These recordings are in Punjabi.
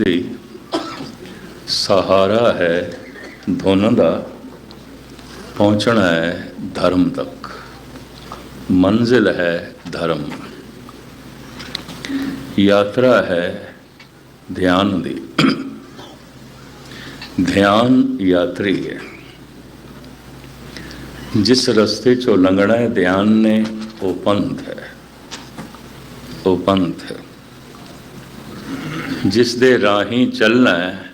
ਦੀ ਸਹਾਰਾ ਹੈ ਧੁਨ ਦਾ ਪਹੁੰਚਣਾ ਹੈ ਧਰਮ ਤੱਕ ਮੰਜ਼ਿਲ ਹੈ ਧਰਮ ਯਾਤਰਾ ਹੈ ਧਿਆਨ ਦੀ ਧਿਆਨ ਯਾਤਰੀ ਹੈ ਜਿਸ ਰਸਤੇ ਚੋਂ ਲੰਘਣਾ ਹੈ ਧਿਆਨ ਨੇ ਉਹ ਪੰਥ ਹੈ ਉਹ ਪੰਥ ਹੈ ਜਿਸ ਦੇ ਰਾਹੀਂ ਚੱਲਣਾ ਹੈ,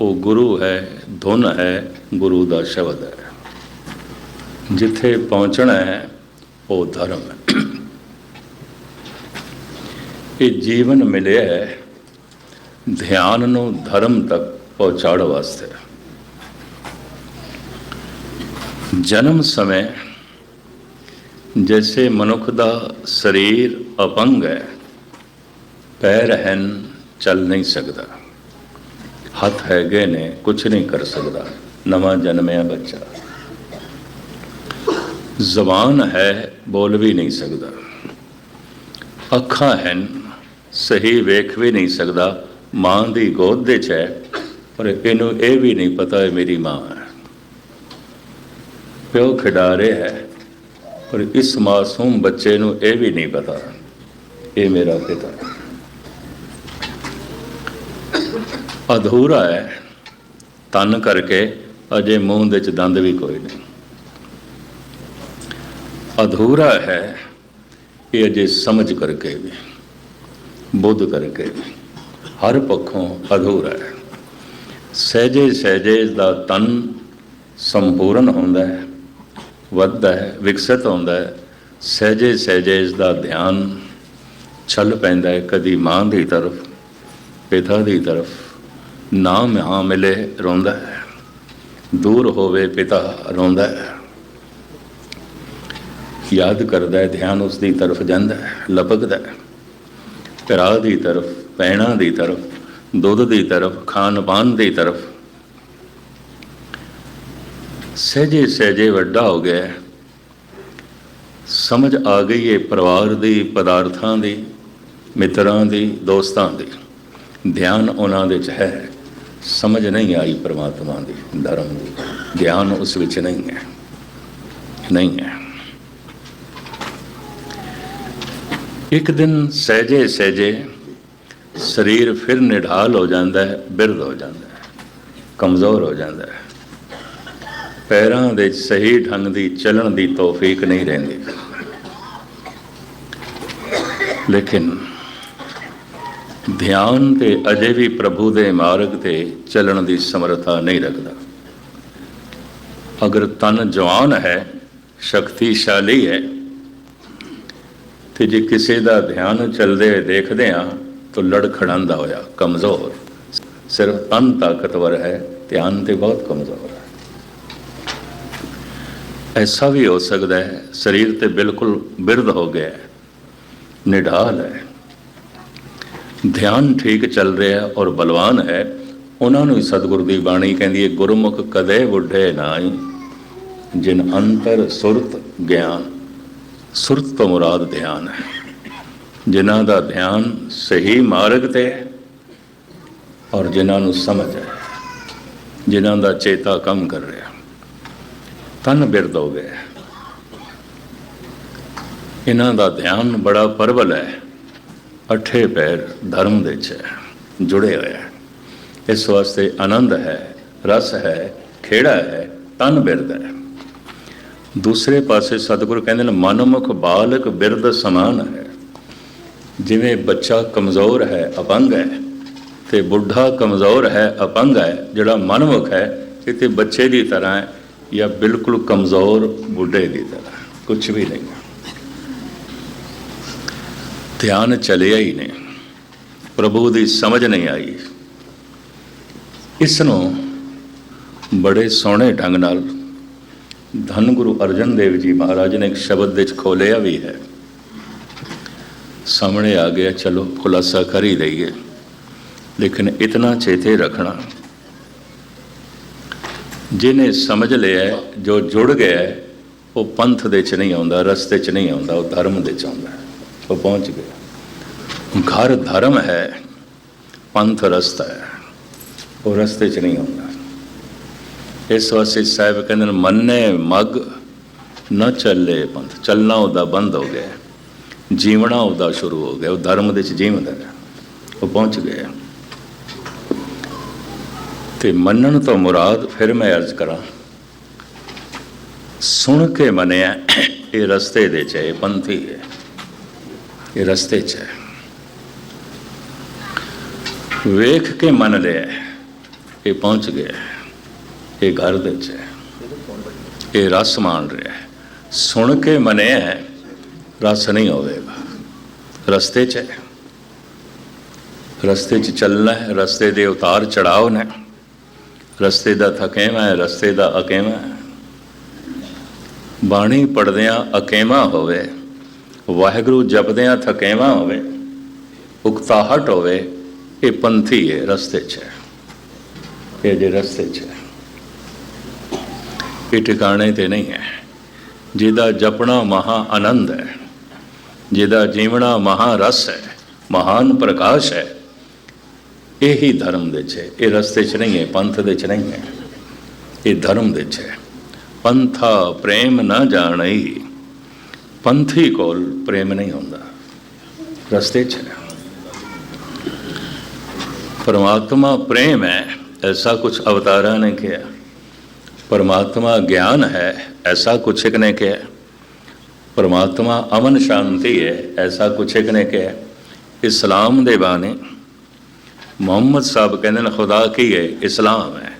ਉਹ ਗੁਰੂ ਹੈ, ਧੁਨ ਹੈ, ਗੁਰੂ ਦਾ ਸ਼ਬਦ ਹੈ। ਜਿੱਥੇ ਪਹੁੰਚਣਾ ਹੈ, ਉਹ ਧਰਮ ਹੈ। ਇਹ ਜੀਵਨ ਮਿਲਿਆ ਹੈ, ਧਿਆਨ ਨੂੰ ਧਰਮ ਤੱਕ ਪਹੁੰਚਾਉਣ ਵਾਸਤੇ। ਜਨਮ ਸਮੇਂ, ਜੈਸੇ ਮਨੁੱਖ ਦਾ ਸਰੀਰ ਅਪੰਗ ਹੈ, ਪੈਰ ਹਨ ਚੱਲ ਨਹੀਂ ਸਕਦਾ। ਹੱਥ ਹੈਗੇ ਨੇ ਕੁਝ ਨਹੀਂ ਕਰ ਸਕਦਾ। ਨਵਾਂ ਜਨਮਿਆ ਬੱਚਾ। ਜ਼ਬਾਨ ਹੈ, ਬੋਲ ਵੀ ਨਹੀਂ ਸਕਦਾ। ਅੱਖਾਂ ਹਨ, ਸਹੀ ਵੇਖ ਵੀ ਨਹੀਂ ਸਕਦਾ। ਮਾਂ ਦੀ ਗੋਦ ਦੇ ਚ ਹੈ, ਪਰ ਇਹਨੂੰ ਇਹ ਵੀ ਨਹੀਂ ਪਤਾ ਇਹ ਮੇਰੀ ਮਾਂ ਹੈ। ਪਿਓ ਖਿਡਾਰੇ ਹੈ, ਪਰ ਇਸ ਮਾਸੂਮ ਬੱਚੇ ਨੂੰ ਇਹ ਵੀ ਨਹੀਂ ਪਤਾ। ਇਹ ਮੇਰਾ ਪਿਤਾ। ਹੈ ਅਧੂਰਾ ਹੈ। ਤਨ ਕਰਕੇ ਅਜੇ ਮੂੰਹ ਦੇ ਚ ਦੰਦ ਵੀ ਕੋਈ ਨਹੀਂ। ਅਧੂਰਾ ਹੈ ਇਹ ਅਜੇ ਸਮਝ ਕਰਕੇ ਵੀ, ਬੁੱਧ ਕਰਕੇ ਵੀ, ਹਰ ਪੱਖੋਂ ਅਧੂਰਾ ਹੈ। ਸਹਿਜੇ ਸਹਿਜੇ ਦਾ ਤਨ ਸੰਪੂਰਨ ਹੁੰਦਾ ਹੈ, ਵੱਧਦਾ ਹੈ, ਵਿਕਸਿਤ ਹੁੰਦਾ ਹੈ। ਸਹਿਜੇ ਸਹਿਜੇ ਇਸ ਦਾ ਧਿਆਨ ਚੱਲ ਪੈਂਦਾ ਹੈ, ਕਦੀ ਮਾਂ ਦੀ ਤਰਫ, ਪਿਤਾ ਦੀ ਤਰਫ। ਨਾਮ ਹਾਂ ਮਿਲੇ ਰੋਂਦਾ ਹੈ, ਦੂਰ ਹੋਵੇ ਪਿਤਾ ਰੋਂਦਾ ਹੈ। ਯਾਦ ਕਰਦਾ ਹੈ, ਧਿਆਨ ਉਸ ਦੀ ਤਰਫ ਜਾਂਦਾ ਹੈ, ਲਪਕਦਾ ਹੈ। ਭਰਾ ਦੀ ਤਰਫ, ਪੈਣਾ ਦੀ ਤਰਫ, ਦੁੱਧ ਦੀ ਤਰਫ ਖਾਣ ਪਾਨ ਦੀ ਤਰਫ। ਸਹਿਜੇ ਸਹਿਜੇ ਵੱਡਾ ਹੋ ਗਿਆ ਸਮਝ ਆ ਗਈ ਹੈ ਪਰਿਵਾਰ ਦੀ, ਪਦਾਰਥਾਂ ਦੀ, ਮਿੱਤਰਾਂ ਦੀ, ਦੋਸਤਾਂ ਦੀ। ਧਿਆਨ ਉਹਨਾਂ ਦੇ ਚ ਹੈ। ਸਮਝ ਨਹੀਂ ਆਈ ਪ੍ਰਮਾਤਮਾ ਦੀ, ਧਰਮ ਦੀ। ਗਿਆਨ ਉਸ ਵਿੱਚ ਨਹੀਂ ਹੈ। ਨਹੀਂ ਹੈ। ਇੱਕ ਦਿਨ ਸਹਿਜੇ ਸਹਿਜੇ ਸਰੀਰ ਫਿਰ ਨਿਢਾਲ ਹੋ ਜਾਂਦਾ ਹੈ, ਬਿਰਧ ਹੋ ਜਾਂਦਾ ਹੈ, ਕਮਜ਼ੋਰ ਹੋ ਜਾਂਦਾ ਹੈ। ਪੈਰਾਂ ਦੇ ਸਹੀ ਢੰਗ ਦੀ ਚੱਲਣ ਦੀ ਤੌਫੀਕ ਨਹੀਂ ਰਹਿੰਦੀ। ਲੇਕਿਨ ਧਿਆਨ ਤੇ ਅਜੇ ਵੀ ਪ੍ਰਭੂ ਦੇ ਮਾਰਗ ਤੇ ਚੱਲਣ ਦੀ ਸਮਰੱਥਾ ਨਹੀਂ ਰੱਖਦਾ। ਅਗਰ ਤਨ ਜਵਾਨ ਹੈ, ਸ਼ਕਤੀਸ਼ਾਲੀ ਹੈ, ਤੇ ਜੇ ਕਿਸੇ ਦਾ ਧਿਆਨ ਚੱਲਦੇ ਦੇਖਦੇ ਆ ਤਾਂ ਲੜਖੜਾਂਦਾ ਹੋਇਆ, ਕਮਜ਼ੋਰ। ਸਿਰਫ ਤਨ ਤਾਕਤਵਰ ਹੈ, ਧਿਆਨ ਤੇ ਬਹੁਤ ਕਮਜ਼ੋਰ ਹੈ। ਐਸਾ ਵੀ ਹੋ ਸਕਦਾ ਹੈ, ਸਰੀਰ ਤੇ ਬਿਲਕੁਲ ਬਿਰਧ ਹੋ ਗਿਆ ਹੈ, ਨਿਢਾਲ ਹੈ। ਧਿਆਨ ਠੀਕ ਚੱਲ ਰਿਹਾ ਔਰ ਬਲਵਾਨ ਹੈ, ਉਹਨਾਂ ਨੂੰ ਹੀ ਸਤਿਗੁਰ ਦੀ ਬਾਣੀ ਕਹਿੰਦੀ ਹੈ, ਗੁਰਮੁਖ ਕਦੇ ਬੁੱਢੇ ਨਾਈ ਜਿਨ ਅੰਤਰ ਸੁਰਤ ਗਿਆਨ, ਸੁਰਤ ਤੋਂ ਮੁਰਾਦ ਧਿਆਨ ਹੈ। ਜਿਨ੍ਹਾਂ ਦਾ ਧਿਆਨ ਸਹੀ ਮਾਰਗ ਤੇ ਹੈ ਔਰ ਜਿਨ੍ਹਾਂ ਨੂੰ ਸਮਝ ਹੈ, ਜਿਨ੍ਹਾਂ ਦਾ ਚੇਤਾ ਕੰਮ ਕਰ ਰਿਹਾ, ਤਨ ਬਿਰਦ ਹੋ ਗਿਆ ਇਹਨਾਂ ਦਾ ਧਿਆਨ ਬੜਾ ਪਰਵਲ ਹੈ। ਅਠੇ ਪੈਰ ਧਰਮ ਦੇ ਚ ਜੁੜੇ ਹੋਏ ਹੈ। ਇਸ ਵਾਸਤੇ ਆਨੰਦ ਹੈ, ਰਸ ਹੈ, ਖੇੜਾ ਹੈ, ਤਨ ਬਿਰਦ ਹੈ। ਦੂਸਰੇ ਪਾਸੇ ਸਤਿਗੁਰੂ ਕਹਿੰਦੇ ਨੇ, ਮਨਮੁਖ ਬਾਲਕ ਬਿਰਦ ਸਮਾਨ ਹੈ। ਜਿਵੇਂ ਬੱਚਾ ਕਮਜ਼ੋਰ ਹੈ, ਅਪੰਗ ਹੈ, ਤੇ ਬੁੱਢਾ ਕਮਜ਼ੋਰ ਹੈ, ਅਪੰਗ ਹੈ, ਜਿਹੜਾ ਮਨਮੁਖ ਹੈ, ਇਹ ਤੇ ਬੱਚੇ ਦੀ ਤਰ੍ਹਾਂ ਹੈ ਜਾਂ ਬਿਲਕੁਲ ਕਮਜ਼ੋਰ ਬੁੱਢੇ ਦੀ ਤਰ੍ਹਾਂ ਕੁਝ ਵੀ ਨਹੀਂ। ਧਿਆਨ ਚਲਿਆ ਹੀ ਨੇ। ਪ੍ਰਭੂ ਦੀ ਸਮਝ ਨਹੀਂ ਆਈ। ਇਸ ਨੂੰ ਬੜੇ ਸੋਹਣੇ ਢੰਗ ਨਾਲ ਧੰਨ ਗੁਰੂ ਅਰਜਨ ਦੇਵ ਜੀ ਮਹਾਰਾਜ ਨੇ ਇੱਕ ਸ਼ਬਦ ਵਿੱਚ ਖੋਲਿਆ ਵੀ ਹੈ। ਸਾਹਮਣੇ ਆ ਗਿਆ, ਚਲੋ ਖੁਲਾਸਾ ਕਰ ਹੀ ਦਈਏ ਲੇਕਿਨ ਇਤਨਾ ਚੇਤੇ ਰੱਖਣਾ, ਜਿਹਨੇ ਸਮਝ ਲਿਆ ਜੋ ਜੁੜ ਗਿਆ ਉਹ ਪੰਥ ਦੇ ਚ ਨਹੀਂ ਆਉਂਦਾ, ਰਸਤੇ ਚ ਨਹੀਂ ਆਉਂਦਾ, ਉਹ ਧਰਮ ਦੇ ਚ ਆਉਂਦਾ ਹੈ। ਉਹ ਪਹੁੰਚ ਗਿਆ ਘਰ ਧਰਮ ਹੈ ਪੰਥ ਰਸਤਾ ਹੈ ਉਹ ਰਸਤੇ 'ਚ ਨਹੀਂ ਹੁੰਦਾ ਇਸ ਵਾਸਤੇ ਸਾਹਿਬ ਕਹਿੰਦੇ ਨੇ ਮੰਨੇ ਮਗ ਨਾ ਚੱਲੇ ਪੰਥ ਚੱਲਣਾ ਉਹਦਾ ਬੰਦ ਹੋ ਗਿਆ ਜੀਵਣਾ ਉਹਦਾ ਸ਼ੁਰੂ ਹੋ ਗਿਆ ਉਹ ਧਰਮ ਦੇ ਵਿੱਚ ਜੀਵਦਾ ਹੈ ਉਹ ਪਹੁੰਚ ਗਿਆ ਤੇ ਮੰਨਣ ਤੋਂ ਮੁਰਾਦ ਫਿਰ ਮੈਂ ਅਰਜ਼ ਕਰਾਂ ਸੁਣ ਕੇ ਮੰਨਿਆ ਇਹ ਰਸਤੇ ਦੇ ਚ ਹੈ ਇਹ ਪੰਥੀ ਹੈ ਇਹ ਰਸਤੇ ਚ ਹੈ। ਵੇਖ ਕੇ ਮੰਨ ਲਿਆ ਇਹ ਪਹੁੰਚ ਗਿਆ ਇਹ ਘਰ ਦੇ ਚ ਹੈ। ਇਹ ਰਸ ਮਾਣ ਰਿਹਾ ਸੁਣ ਕੇ ਮੰਨਿਆ ਰਸ ਨਹੀਂ ਹੋਵੇਗਾ ਰਸਤੇ ਚ ਹੈ। ਰਸਤੇ 'ਚ ਚੱਲਣਾ ਹੈ, ਰਸਤੇ ਦੇ ਉਤਾਰ ਚੜਾਓ ਨੇ। ਰਸਤੇ ਦਾ ਥਕੇਵਾ ਹੈ, ਰਸਤੇ ਦਾ ਅਕੇਵਾ ਬਾਣੀ ਪੜਦਿਆਂ ਅਕੇਵਾ ਹੋਵੇ। ਵਾਹਿਗੁਰੂ ਜਪਦਿਆਂ ਥਕੇਵਾ ਹੋਵੇ, ਉਕਤਾਹਟ ਹੋਵੇ, ਇਹ ਪੰਥੀ ਹੈ, ਰਸਤੇ 'ਚ ਹੈ। ਇਹ ਜੇ ਰਸਤੇ 'ਚ ਇਹ ਟਿਕਾਣੇ ਤੇ ਨਹੀਂ ਹੈ। ਜਿਹਦਾ ਜਪਣਾ ਮਹਾ ਆਨੰਦ ਹੈ, ਜਿਹਦਾ ਜੀਵਣਾ ਮਹਾ ਰਸ ਹੈ, ਮਹਾਨ ਪ੍ਰਕਾਸ਼ ਹੈ, ਇਹੀ ਧਰਮ ਦੇ ਚ ਹੈ। ਇਹ ਰਸਤੇ ਚ ਨਹੀਂ ਹੈ, ਪੰਥ ਦੇ ਚ ਨਹੀਂ ਹੈ। ਇਹ ਧਰਮ ਦੇ ਚ ਹੈ। ਪੰਥਾ ਪ੍ਰੇਮ ਨਾ ਜਾਣਈ। ਪੰਥੀ ਕੋਲ ਪ੍ਰੇਮ ਨਹੀਂ ਹੁੰਦਾ। ਰਸਤੇ ਚ ਪਰਮਾਤਮਾ ਪ੍ਰੇਮ ਹੈ, ਐਸਾ ਕੁਝ ਅਵਤਾਰਾਂ ਨੇ ਕਿਹਾ। ਪਰਮਾਤਮਾ ਗਿਆਨ ਹੈ, ਐਸਾ ਕੁਛ ਇੱਕ ਨੇ ਕਿਹਾ। ਪਰਮਾਤਮਾ ਅਮਨ ਸ਼ਾਂਤੀ ਹੈ, ਐਸਾ ਕੁਛ ਇੱਕ ਨੇ ਕਿਹਾ। ਇਸਲਾਮ ਦੇ ਬਾਣੇ, ਮੁਹੰਮਦ ਸਾਹਿਬ ਕਹਿੰਦੇ ਨੇ, ਖੁਦਾ ਕੀ ਹੈ, ਇਸਲਾਮ ਹੈ।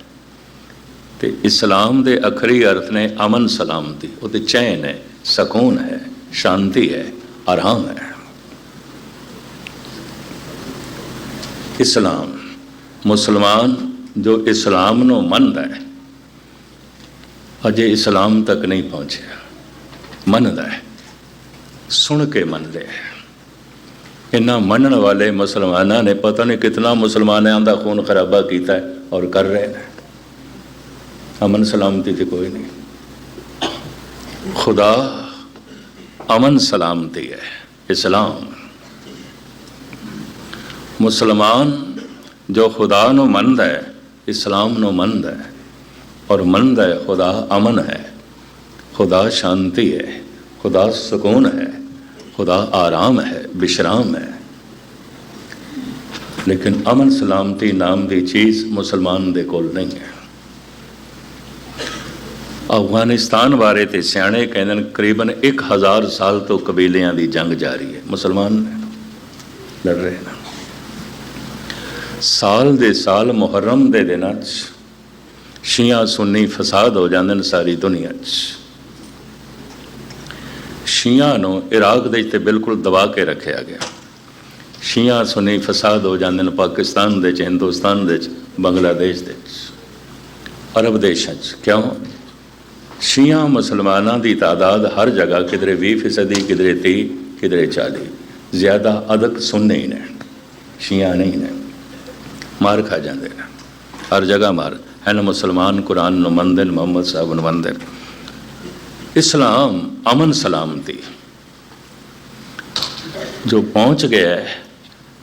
ਤੇ ਇਸਲਾਮ ਦੇ ਅਖਰੀ ਅਰਥ ਨੇ ਅਮਨ ਸਲਾਮਤੀ, ਉਹ ਤੇ ਚੈਨ ਹੈ, ਸਕੂਨ ਹੈ। ਸ਼ਾਂਤੀ ਹੈ ਆਰਾਮ ਹੈ ਇਸਲਾਮ ਮੁਸਲਮਾਨ ਜੋ ਇਸਲਾਮ ਨੂੰ ਮੰਨਦਾ ਹੈ ਅਜੇ ਇਸਲਾਮ ਤੱਕ ਨਹੀਂ ਪਹੁੰਚਿਆ ਮੰਨਦਾ ਹੈ ਸੁਣ ਕੇ ਮੰਨਦੇ ਹੈ ਇਹਨਾਂ ਮੰਨਣ ਵਾਲੇ ਮੁਸਲਮਾਨਾਂ ਨੇ ਪਤਾ ਨਹੀਂ ਕਿਤਨਾ ਮੁਸਲਮਾਨਾਂ ਦਾ ਖੂਨ ਖਰਾਬਾ ਕੀਤਾ ਹੈ ਔਰ ਕਰ ਰਹੇ ਨੇ ਅਮਨ ਸਲਾਮਤੀ ਤੇ ਕੋਈ ਨਹੀਂ ਖੁਦਾ ਅਮਨ ਸਲਾਮਤੀ ਹੈ, ਇਸਲਾਮ। ਮੁਸਲਮਾਨ ਜੋ ਖੁਦਾ ਨੂੰ ਮੰਨਦਾ ਹੈ, ਇਸਲਾਮ ਨੂੰ ਮੰਨਦਾ ਹੈ, ਔਰ ਮੰਨਦਾ ਹੈ ਖੁਦਾ ਅਮਨ ਹੈ। ਖੁਦਾ ਸ਼ਾਂਤੀ ਹੈ, ਖੁਦਾ ਸਕੂਨ ਹੈ, ਖੁਦਾ ਆਰਾਮ ਹੈ, ਵਿਸ਼ਰਾਮ ਹੈ। ਲੇਕਿਨ ਅਮਨ ਸਲਾਮਤੀ ਨਾਮ ਦੀ ਚੀਜ਼ ਮੁਸਲਮਾਨ ਦੇ ਕੋਲ ਨਹੀਂ ਹੈ। ਅਫਗਾਨਿਸਤਾਨ ਬਾਰੇ ਤੇ ਸਿਆਣੇ ਕਹਿੰਦੇ ਨੇ ਕਰੀਬਨ 1000 ਸਾਲ ਤੋਂ ਕਬੀਲਿਆਂ ਦੀ ਜੰਗ ਜਾਰੀ ਹੈ। ਮੁਸਲਮਾਨ ਲੜ ਰਹੇ ਨੇ। ਸਾਲ ਦੇ ਸਾਲ ਮੁਹਰਮ ਦੇ ਦਿਨਾਂ 'ਚ ਸ਼ੀਆ ਸੁੰਨੀ ਫਸਾਦ ਹੋ ਜਾਂਦੇ ਨੇ ਸਾਰੀ ਦੁਨੀਆ 'ਚ। ਸ਼ੀਆ ਨੂੰ ਇਰਾਕ ਦੇ ਤੇ ਬਿਲਕੁਲ ਦਬਾ ਕੇ ਰੱਖਿਆ ਗਿਆ। ਸ਼ੀਆ ਸੁਨੀ ਫਸਾਦ ਹੋ ਜਾਂਦੇ ਨੇ ਪਾਕਿਸਤਾਨ ਦੇ ਚ, ਹਿੰਦੁਸਤਾਨ ਦੇ ਚ, ਬੰਗਲਾਦੇਸ਼ ਦੇ ਚ, ਅਰਬ ਦੇਸ਼ਾਂ ਚ। ਕਿਉਂ? ਸ਼ੀਆ ਮੁਸਲਮਾਨਾਂ ਦੀ ਤਾਦਾਦ ਹਰ ਜਗ੍ਹਾ ਕਿਧਰੇ 20 ਫੀਸਦੀ, ਕਿਧਰੇ 30 ਕਿਧਰੇ 40 ਜ਼ਿਆਦਾ ਅਦਕ ਸੁਨਨੇ ਹੀ ਨੇ, ਸ਼ੀਆ ਨਹੀਂ ਨੇ। ਮਾਰ ਖਾ ਜਾਂਦੇ ਨੇ। ਹਰ ਜਗ੍ਹਾ ਮਾਰ। ਹਨ ਮੁਸਲਮਾਨ ਕੁਰਾਨ ਨੂੰ ਮੰਨਦੇ ਨੇ, ਮੁਹੰਮਦ ਸਾਹਿਬ ਨੂੰ ਮੰਨਦੇ ਨੇ। ਇਸਲਾਮ ਅਮਨ ਸਲਾਮਤੀ। ਜੋ ਪਹੁੰਚ ਗਿਆ ਹੈ,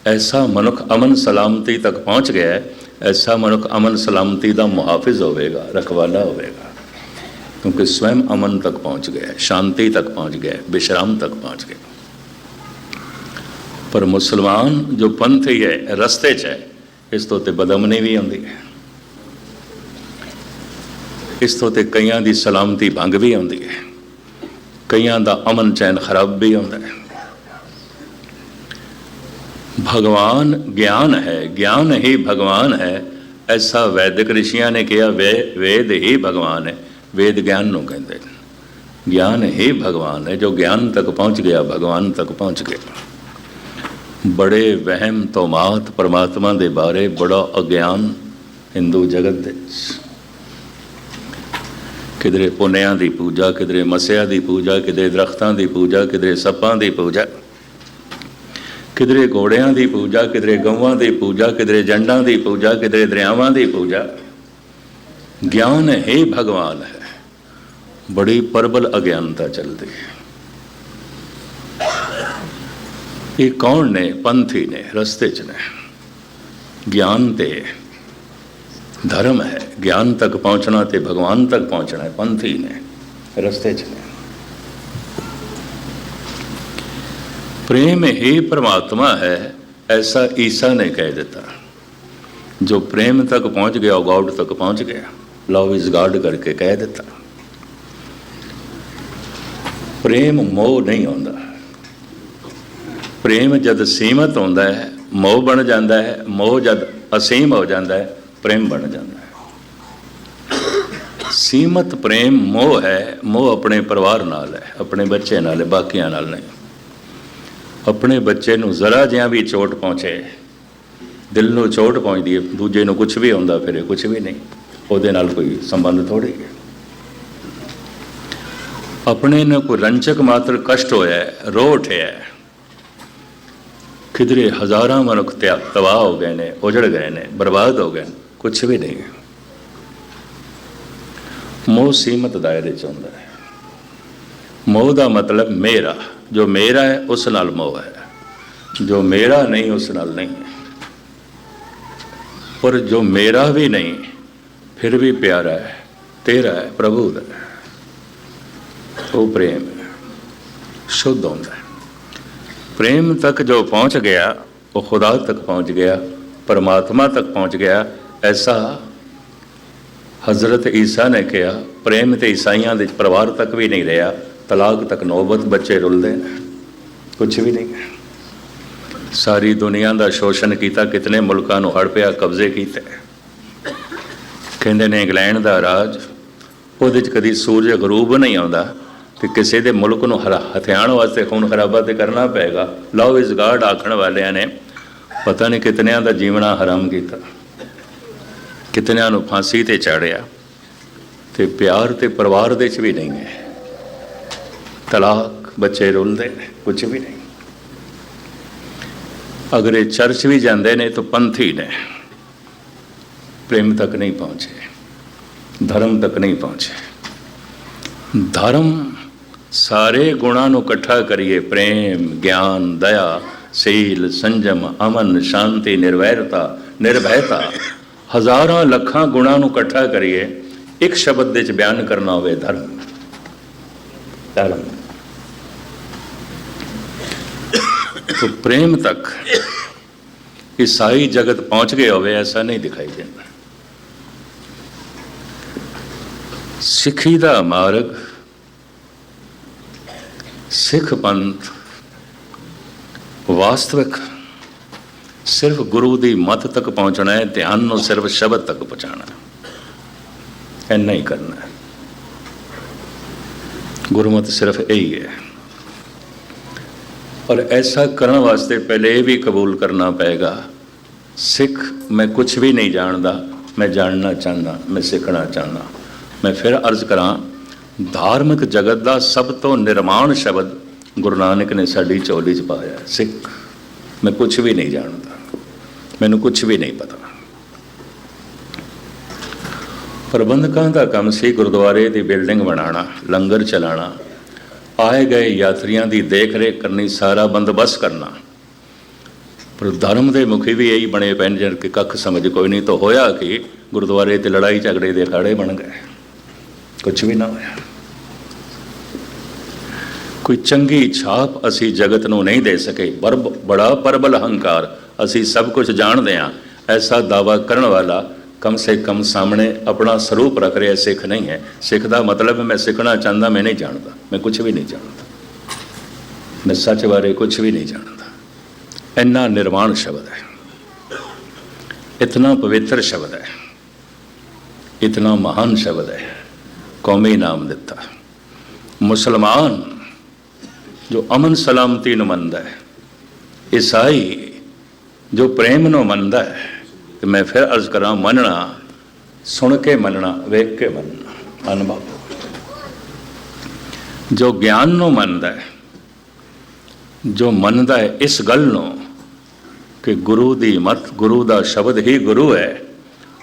ਐਸਾ ਮਨੁੱਖ ਅਮਨ ਸਲਾਮਤੀ ਤੱਕ ਪਹੁੰਚ ਗਿਆ ਹੈ, ਐਸਾ ਮਨੁੱਖ ਅਮਨ ਸਲਾਮਤੀ ਦਾ ਮੁਹਾਫਿਜ਼ ਹੋਵੇਗਾ, ਰਖਵਾਲਾ ਹੋਵੇਗਾ। ਕਿਉਂਕਿ ਸਵੈਮ ਅਮਨ ਤੱਕ ਪਹੁੰਚ ਗਿਆ ਹੈ, ਸ਼ਾਂਤੀ ਤੱਕ ਪਹੁੰਚ ਗਿਆ ਹੈ, ਵਿਸ਼ਰਾਮ ਤੱਕ ਪਹੁੰਚ ਗਿਆ ਪਰ ਮੁਸਲਮਾਨ ਜੋ ਪੰਥ ਹੀ ਹੈ ਰਸਤੇ 'ਚ ਹੈ, ਇਸ ਤੋਂ ਤੇ ਬਦਮਨੀ ਵੀ ਆਉਂਦੀ ਹੈ। ਇਸ ਤੋਂ ਤੇ ਕਈਆਂ ਦੀ ਸਲਾਮਤੀ ਭੰਗ ਵੀ ਆਉਂਦੀ ਹੈ। ਕਈਆਂ ਦਾ ਅਮਨ ਚੈਨ ਖਰਾਬ ਵੀ ਹੁੰਦਾ ਹੈ। ਭਗਵਾਨ ਗਿਆਨ ਹੈ, ਗਿਆਨ ਹੀ ਭਗਵਾਨ ਹੈ, ਐਸਾ ਵੈਦਿਕ ਰਿਸ਼ੀਆਂ ਨੇ ਕਿਹਾ, ਵੇ ਵੇਦ ਹੀ ਭਗਵਾਨ ਹੈ। ਵੇਦ ਗਿਆਨ ਨੂੰ ਕਹਿੰਦੇ ਗਿਆਨ ਹੀ ਭਗਵਾਨ ਹੈ, ਜੋ ਗਿਆਨ ਤੱਕ ਪਹੁੰਚ ਗਿਆ, ਭਗਵਾਨ ਤੱਕ ਪਹੁੰਚ ਗਿਆ। ਬੜੇ ਵਹਿਮ ਤੋਮਾਤ ਪਰਮਾਤਮਾ ਦੇ ਬਾਰੇ ਬੜਾ ਅਗਿਆਨ ਹਿੰਦੂ ਜਗਤ ਦੇ ਕਿਧਰੇ ਪੁੰਨਿਆਂ ਦੀ ਪੂਜਾ, ਕਿਧਰੇ ਮਸਿਆ ਦੀ ਪੂਜਾ, ਕਿਧਰੇ ਦਰਖਤਾਂ ਦੀ ਪੂਜਾ, ਕਿਧਰੇ ਸੱਪਾਂ ਦੀ ਪੂਜਾ, ਕਿਧਰੇ ਘੋੜਿਆਂ ਦੀ ਪੂਜਾ, ਕਿਧਰੇ ਗਊਆਂ ਦੀ ਪੂਜਾ, ਕਿਧਰੇ ਜੰਡਾਂ ਦੀ ਪੂਜਾ, ਕਿਧਰੇ ਦਰਿਆਵਾਂ ਦੀ ਪੂਜਾ। ਗਿਆਨ ਹੈ ਭਗਵਾਨ ਹੈ। ਬੜੀ ਪਰਬਲ ਅਗਿਆਨਤਾ ਚੱਲਦੀ ਹੈ ਇਹ ਕੌਣ ਨੇ ਪੰਥੀ ਨੇ ਰਸਤੇ 'ਚ ਨੇ ਗਿਆਨ ਤੇ ਧਰਮ ਹੈ ਗਿਆਨ ਤੱਕ ਪਹੁੰਚਣਾ ਤੇ ਭਗਵਾਨ ਤੱਕ ਪਹੁੰਚਣਾ ਹੈ ਪੰਥੀ ਨੇ ਰਸਤੇ 'ਚ ਨੇ ਪ੍ਰੇਮ ਹੀ ਪਰਮਾਤਮਾ ਹੈ ਐਸਾ ਈਸਾ ਨੇ ਕਹਿ ਦਿੱਤਾ ਜੋ ਪ੍ਰੇਮ ਤੱਕ ਪਹੁੰਚ ਗਿਆ ਉਹ ਗॉड ਤੱਕ ਪਹੁੰਚ ਗਿਆ ਲਵ ਇਜ਼ ਗॉड ਕਰਕੇ ਕਹਿ ਦਿੱਤਾ ਪ੍ਰੇਮ ਮੋਹ ਨਹੀਂ ਹੁੰਦਾ ਪ੍ਰੇਮ ਜਦ ਸੀਮਤ ਹੁੰਦਾ ਹੈ, ਮੋਹ ਬਣ ਜਾਂਦਾ ਹੈ, ਮੋਹ ਜਦ ਅਸੀਮ ਹੋ ਜਾਂਦਾ ਹੈ, ਪ੍ਰੇਮ ਬਣ ਜਾਂਦਾ ਹੈ। ਸੀਮਤ ਪ੍ਰੇਮ ਮੋਹ ਹੈ, ਮੋਹ ਆਪਣੇ ਪਰਿਵਾਰ ਨਾਲ ਹੈ, ਆਪਣੇ ਬੱਚੇ ਨਾਲ ਹੈ, ਬਾਕੀਆਂ ਨਾਲ ਨਹੀਂ। ਆਪਣੇ ਬੱਚੇ ਨੂੰ ਜ਼ਰਾ ਜਿਹਾ ਵੀ ਚੋਟ ਪਹੁੰਚੇ, ਦਿਲ ਨੂੰ ਚੋਟ ਪਹੁੰਚਦੀ ਹੈ, ਦੂਜੇ ਨੂੰ ਕੁਝ ਵੀ ਹੁੰਦਾ ਫਿਰ ਕੁਝ ਵੀ ਨਹੀਂ। ਉਹਦੇ ਨਾਲ ਕੋਈ ਸੰਬੰਧ ਥੋੜੀ ਹੈ। ਆਪਣੇ ਨੂੰ ਕੋਈ ਰੰਚਕ ਮਾਤਰ ਕਸ਼ਟ ਹੋਇਆ ਹੈ, ਰੋ ਉਠਿਆ ਕਿਧਰੇ ਹਜ਼ਾਰਾਂ ਮਨੁੱਖ ਤਿਆ- ਤਬਾਹ ਹੋ ਗਏ ਨੇ ਉਜੜ ਗਏ ਨੇ ਬਰਬਾਦ ਹੋ ਗਏ ਕੁਝ ਵੀ ਨਹੀਂ ਮੋਹ ਸੀਮਤ ਦਾਇਰੇ ਚ ਹੁੰਦਾ ਹੈ। ਮੋਹ ਦਾ ਮਤਲਬ ਮੇਰਾ ਜੋ ਮੇਰਾ ਹੈ ਉਸ ਨਾਲ ਮੋਹ ਹੈ। ਜੋ ਮੇਰਾ ਨਹੀਂ ਉਸ ਨਾਲ ਨਹੀਂ ਹੈ। ਪਰ ਜੋ ਮੇਰਾ ਵੀ ਨਹੀਂ ਫਿਰ ਵੀ ਪਿਆਰਾ ਹੈ ਤੇਰਾ ਹੈ ਪ੍ਰਭੂ ਦਾ ਹੈ। ਉਹ ਪ੍ਰੇਮ ਹੈ ਸ਼ੁੱਧ ਹੁੰਦਾ ਹੈ ਪ੍ਰੇਮ ਤੱਕ ਜੋ ਪਹੁੰਚ ਗਿਆ, ਉਹ ਖੁਦਾ ਤੱਕ ਪਹੁੰਚ ਗਿਆ, ਪਰਮਾਤਮਾ ਤੱਕ ਪਹੁੰਚ ਗਿਆ, ਐਸਾ ਹਜ਼ਰਤ ਈਸਾ ਨੇ ਕਿਹਾ, ਪ੍ਰੇਮ ਤੇ ਈਸਾਈਆਂ ਦੇ ਪਰਿਵਾਰ ਤੱਕ ਵੀ ਨਹੀਂ ਰਿਹਾ, ਤਲਾਕ ਤੱਕ ਨੌਬਤ ਬੱਚੇ ਰੁਲਦੇ ਨੇ। ਕੁਝ ਵੀ ਨਹੀਂ ਸਾਰੀ ਦੁਨੀਆ ਦਾ ਸ਼ੋਸ਼ਣ ਕੀਤਾ, ਕਿਤਨੇ ਮੁਲਕਾਂ ਨੂੰ ਹੜਪਿਆ ਕਬਜ਼ੇ ਕੀਤੇ। ਕਹਿੰਦੇ ਨੇ ਇੰਗਲੈਂਡ ਦਾ ਰਾਜ, ਉਹਦੇ 'ਚ ਕਦੀ ਸੂਰਜ ਗਰੂਬ ਨਹੀਂ ਆਉਂਦਾ। ਕਿ ਕਿਸੇ ਦੇ ਮੁਲਕ ਨੂੰ ਹਰਾ ਹਥਿਆਣ ਵਾਸਤੇ ਖੂਨ ਖਰਾਬਾ ਤੇ ਕਰਨਾ ਪਏਗਾ। ਲਵ ਇਜ਼ ਗਾਡ ਆਖਣ ਵਾਲਿਆਂ ਨੇ ਪਤਾ ਨਹੀਂ ਕਿਤਨਿਆਂ ਦਾ ਜੀਵਣਾ ਹਰਾਮ ਕੀਤਾ। ਕਿਤਨਿਆਂ ਨੂੰ ਫਾਂਸੀ ਤੇ ਚਾੜਿਆ। ਤੇ ਪਿਆਰ ਤੇ ਪਰਿਵਾਰ ਦੇ 'ਚ ਵੀ ਨਹੀਂ ਹੈ। ਤਲਾਕ ਬੱਚੇ ਰੁਲਦੇ ਨੇ ਕੁਝ ਵੀ ਨਹੀਂ। ਅਗਰ ਇਹ ਚਰਚ ਵੀ ਜਾਂਦੇ ਨੇ ਤਾਂ ਪੰਥੀ ਨੇ। ਪ੍ਰੇਮ ਤੱਕ ਨਹੀਂ ਪਹੁੰਚੇ। ਧਰਮ ਤੱਕ ਨਹੀਂ ਪਹੁੰਚੇ। ਧਰਮ ਸਾਰੇ ਗੁਣਾਂ ਨੂੰ ਇਕੱਠਾ ਕਰੀਏ, ਪ੍ਰੇਮ, ਗਿਆਨ, ਦਇਆ, ਸੇਲ, ਸੰਜਮ, ਅਮਨ, ਸ਼ਾਂਤੀ, ਨਿਰਵੈਰਤਾ, ਨਿਰਭੈਤਾ। ਹਜ਼ਾਰਾਂ ਲੱਖਾਂ ਗੁਣਾਂ ਨੂੰ ਇਕੱਠਾ ਕਰੀਏ, ਇੱਕ ਸ਼ਬਦ ਦੇ ਵਿੱਚ ਬਿਆਨ ਕਰਨਾ ਹੋਵੇ, ਧਰਮ। ਧਰਮ। ਤੋਂ ਪ੍ਰੇਮ ਤੱਕ ਕਿ ਸਾਰੀ ਜਗਤ ਪਹੁੰਚ ਗਏ ਹੋਵੇ, ਐਸਾ ਨਹੀਂ ਦਿਖਾਈ ਦਿੰਦਾ। ਸਿੱਖੀ ਦਾ ਮਾਰਗ ਸਿੱਖ ਪੰਥ ਵਾਸਤਵਿਕ ਸਿਰਫ ਗੁਰੂ ਦੀ ਮੱਤ ਤੱਕ ਪਹੁੰਚਣਾ ਹੈ ਧਿਆਨ ਨੂੰ ਸਿਰਫ ਸ਼ਬਦ ਤੱਕ ਪਹੁੰਚਾਉਣਾ ਹੈ। ਇੰਨਾ ਹੀ ਕਰਨਾ ਹੈ। ਗੁਰਮਤ ਸਿਰਫ ਇਹੀ ਹੈ। ਔਰ ਐਸਾ ਕਰਨ ਵਾਸਤੇ ਪਹਿਲੇ ਇਹ ਵੀ ਕਬੂਲ ਕਰਨਾ ਪਏਗਾ, ਸਿੱਖ ਮੈਂ ਕੁਝ ਵੀ ਨਹੀਂ ਜਾਣਦਾ, ਮੈਂ ਜਾਣਨਾ ਚਾਹੁੰਦਾ, ਮੈਂ ਸਿੱਖਣਾ ਚਾਹੁੰਦਾ। ਮੈਂ ਫਿਰ ਅਰਜ਼ ਕਰਾਂ, ਧਾਰਮਿਕ ਜਗਤ ਦਾ ਸਭ ਤੋਂ ਨਿਰਮਾਣ ਸ਼ਬਦ ਗੁਰੂ ਨਾਨਕ ਨੇ ਸਾਡੀ ਚੋਲੀ 'ਚ ਪਾਇਆ ਸਿੱਖ। ਮੈਂ ਕੁਝ ਵੀ ਨਹੀਂ ਜਾਣਦਾ। ਮੈਨੂੰ ਕੁਝ ਵੀ ਨਹੀਂ ਪਤਾ। ਪ੍ਰਬੰਧਕਾਂ ਦਾ ਕੰਮ ਸੀ ਗੁਰਦੁਆਰੇ ਦੀ ਬਿਲਡਿੰਗ ਬਣਾਉਣਾ, ਲੰਗਰ ਚਲਾਉਣਾ, ਆਏ ਗਏ ਯਾਤਰੀਆਂ ਦੀ ਦੇਖ ਰੇਖ ਕਰਨੀ, ਸਾਰਾ ਬੰਦੋਬਸਤ ਕਰਨਾ। ਪਰ ਧਰਮ ਦੇ ਮੁਖੀ ਵੀ ਇਹੀ ਬਣੇ ਪੈਣ ਜਨ ਕਿ ਕੱਖ ਸਮਝ ਕੋਈ ਨਹੀਂ, ਤਾਂ ਹੋਇਆ ਕਿ, ਗੁਰਦੁਆਰੇ ਤੇ ਲੜਾਈ ਝਗੜੇ ਦੇ ਅਖਾੜੇ ਬਣ ਗਏ। ਕੁਝ ਵੀ ਨਾ ਹੋਇਆ। ਕੋਈ ਚੰਗੀ ਛਾਪ ਅਸੀਂ ਜਗਤ ਨੂੰ ਨਹੀਂ ਦੇ ਸਕੇ। ਪਰ ਬੜਾ ਪਰਬਲ ਹੰਕਾਰ, ਅਸੀਂ ਸਭ ਕੁਝ ਜਾਣਦੇ ਹਾਂ। ਐਸਾ ਦਾਵਾ ਕਰਨ ਵਾਲਾ ਕਮ ਸੇ ਕਮ ਸਾਹਮਣੇ ਆਪਣਾ ਸਰੂਪ ਰੱਖ ਰਿਹਾ ਸਿੱਖ ਨਹੀਂ ਹੈ। ਸਿੱਖ ਦਾ ਮਤਲਬ ਮੈਂ ਸਿੱਖਣਾ ਚਾਹੁੰਦਾ, ਮੈਂ ਨਹੀਂ ਜਾਣਦਾ। ਮੈਂ ਕੁਝ ਵੀ ਨਹੀਂ ਜਾਣਦਾ। ਮੈਂ ਸੱਚ ਬਾਰੇ ਕੁਝ ਵੀ ਨਹੀਂ ਜਾਣਦਾ। ਇੰਨਾ ਨਿਰਵਾਣ ਸ਼ਬਦ ਹੈ। ਇਤਨਾ ਪਵਿੱਤਰ ਸ਼ਬਦ ਹੈ। ਇਤਨਾ ਮਹਾਨ ਸ਼ਬਦ ਹੈ। ਕੌਮੀ ਨਾਮ ਦਿੱਤਾ। ਮੁਸਲਮਾਨ ਜੋ ਅਮਨ ਸਲਾਮਤੀ ਨੂੰ ਮੰਨਦਾ ਹੈ, ਈਸਾਈ ਜੋ ਪ੍ਰੇਮ ਨੂੰ ਮੰਨਦਾ ਹੈ, ਤੇ ਮੈਂ ਫਿਰ ਅਰਜ਼ ਕਰਾਂ ਮੰਨਣਾ, ਸੁਣ ਕੇ ਮੰਨਣਾ, ਵੇਖ ਕੇ ਮੰਨਣਾ। ਅਨੁਭਵ ਜੋ ਗਿਆਨ ਨੂੰ ਮੰਨਦਾ ਹੈ, ਜੋ ਮੰਨਦਾ ਹੈ ਇਸ ਗੱਲ ਨੂੰ ਕਿ ਗੁਰੂ ਦੀ ਮਤ, ਗੁਰੂ ਦਾ ਸ਼ਬਦ ਹੀ ਗੁਰੂ ਹੈ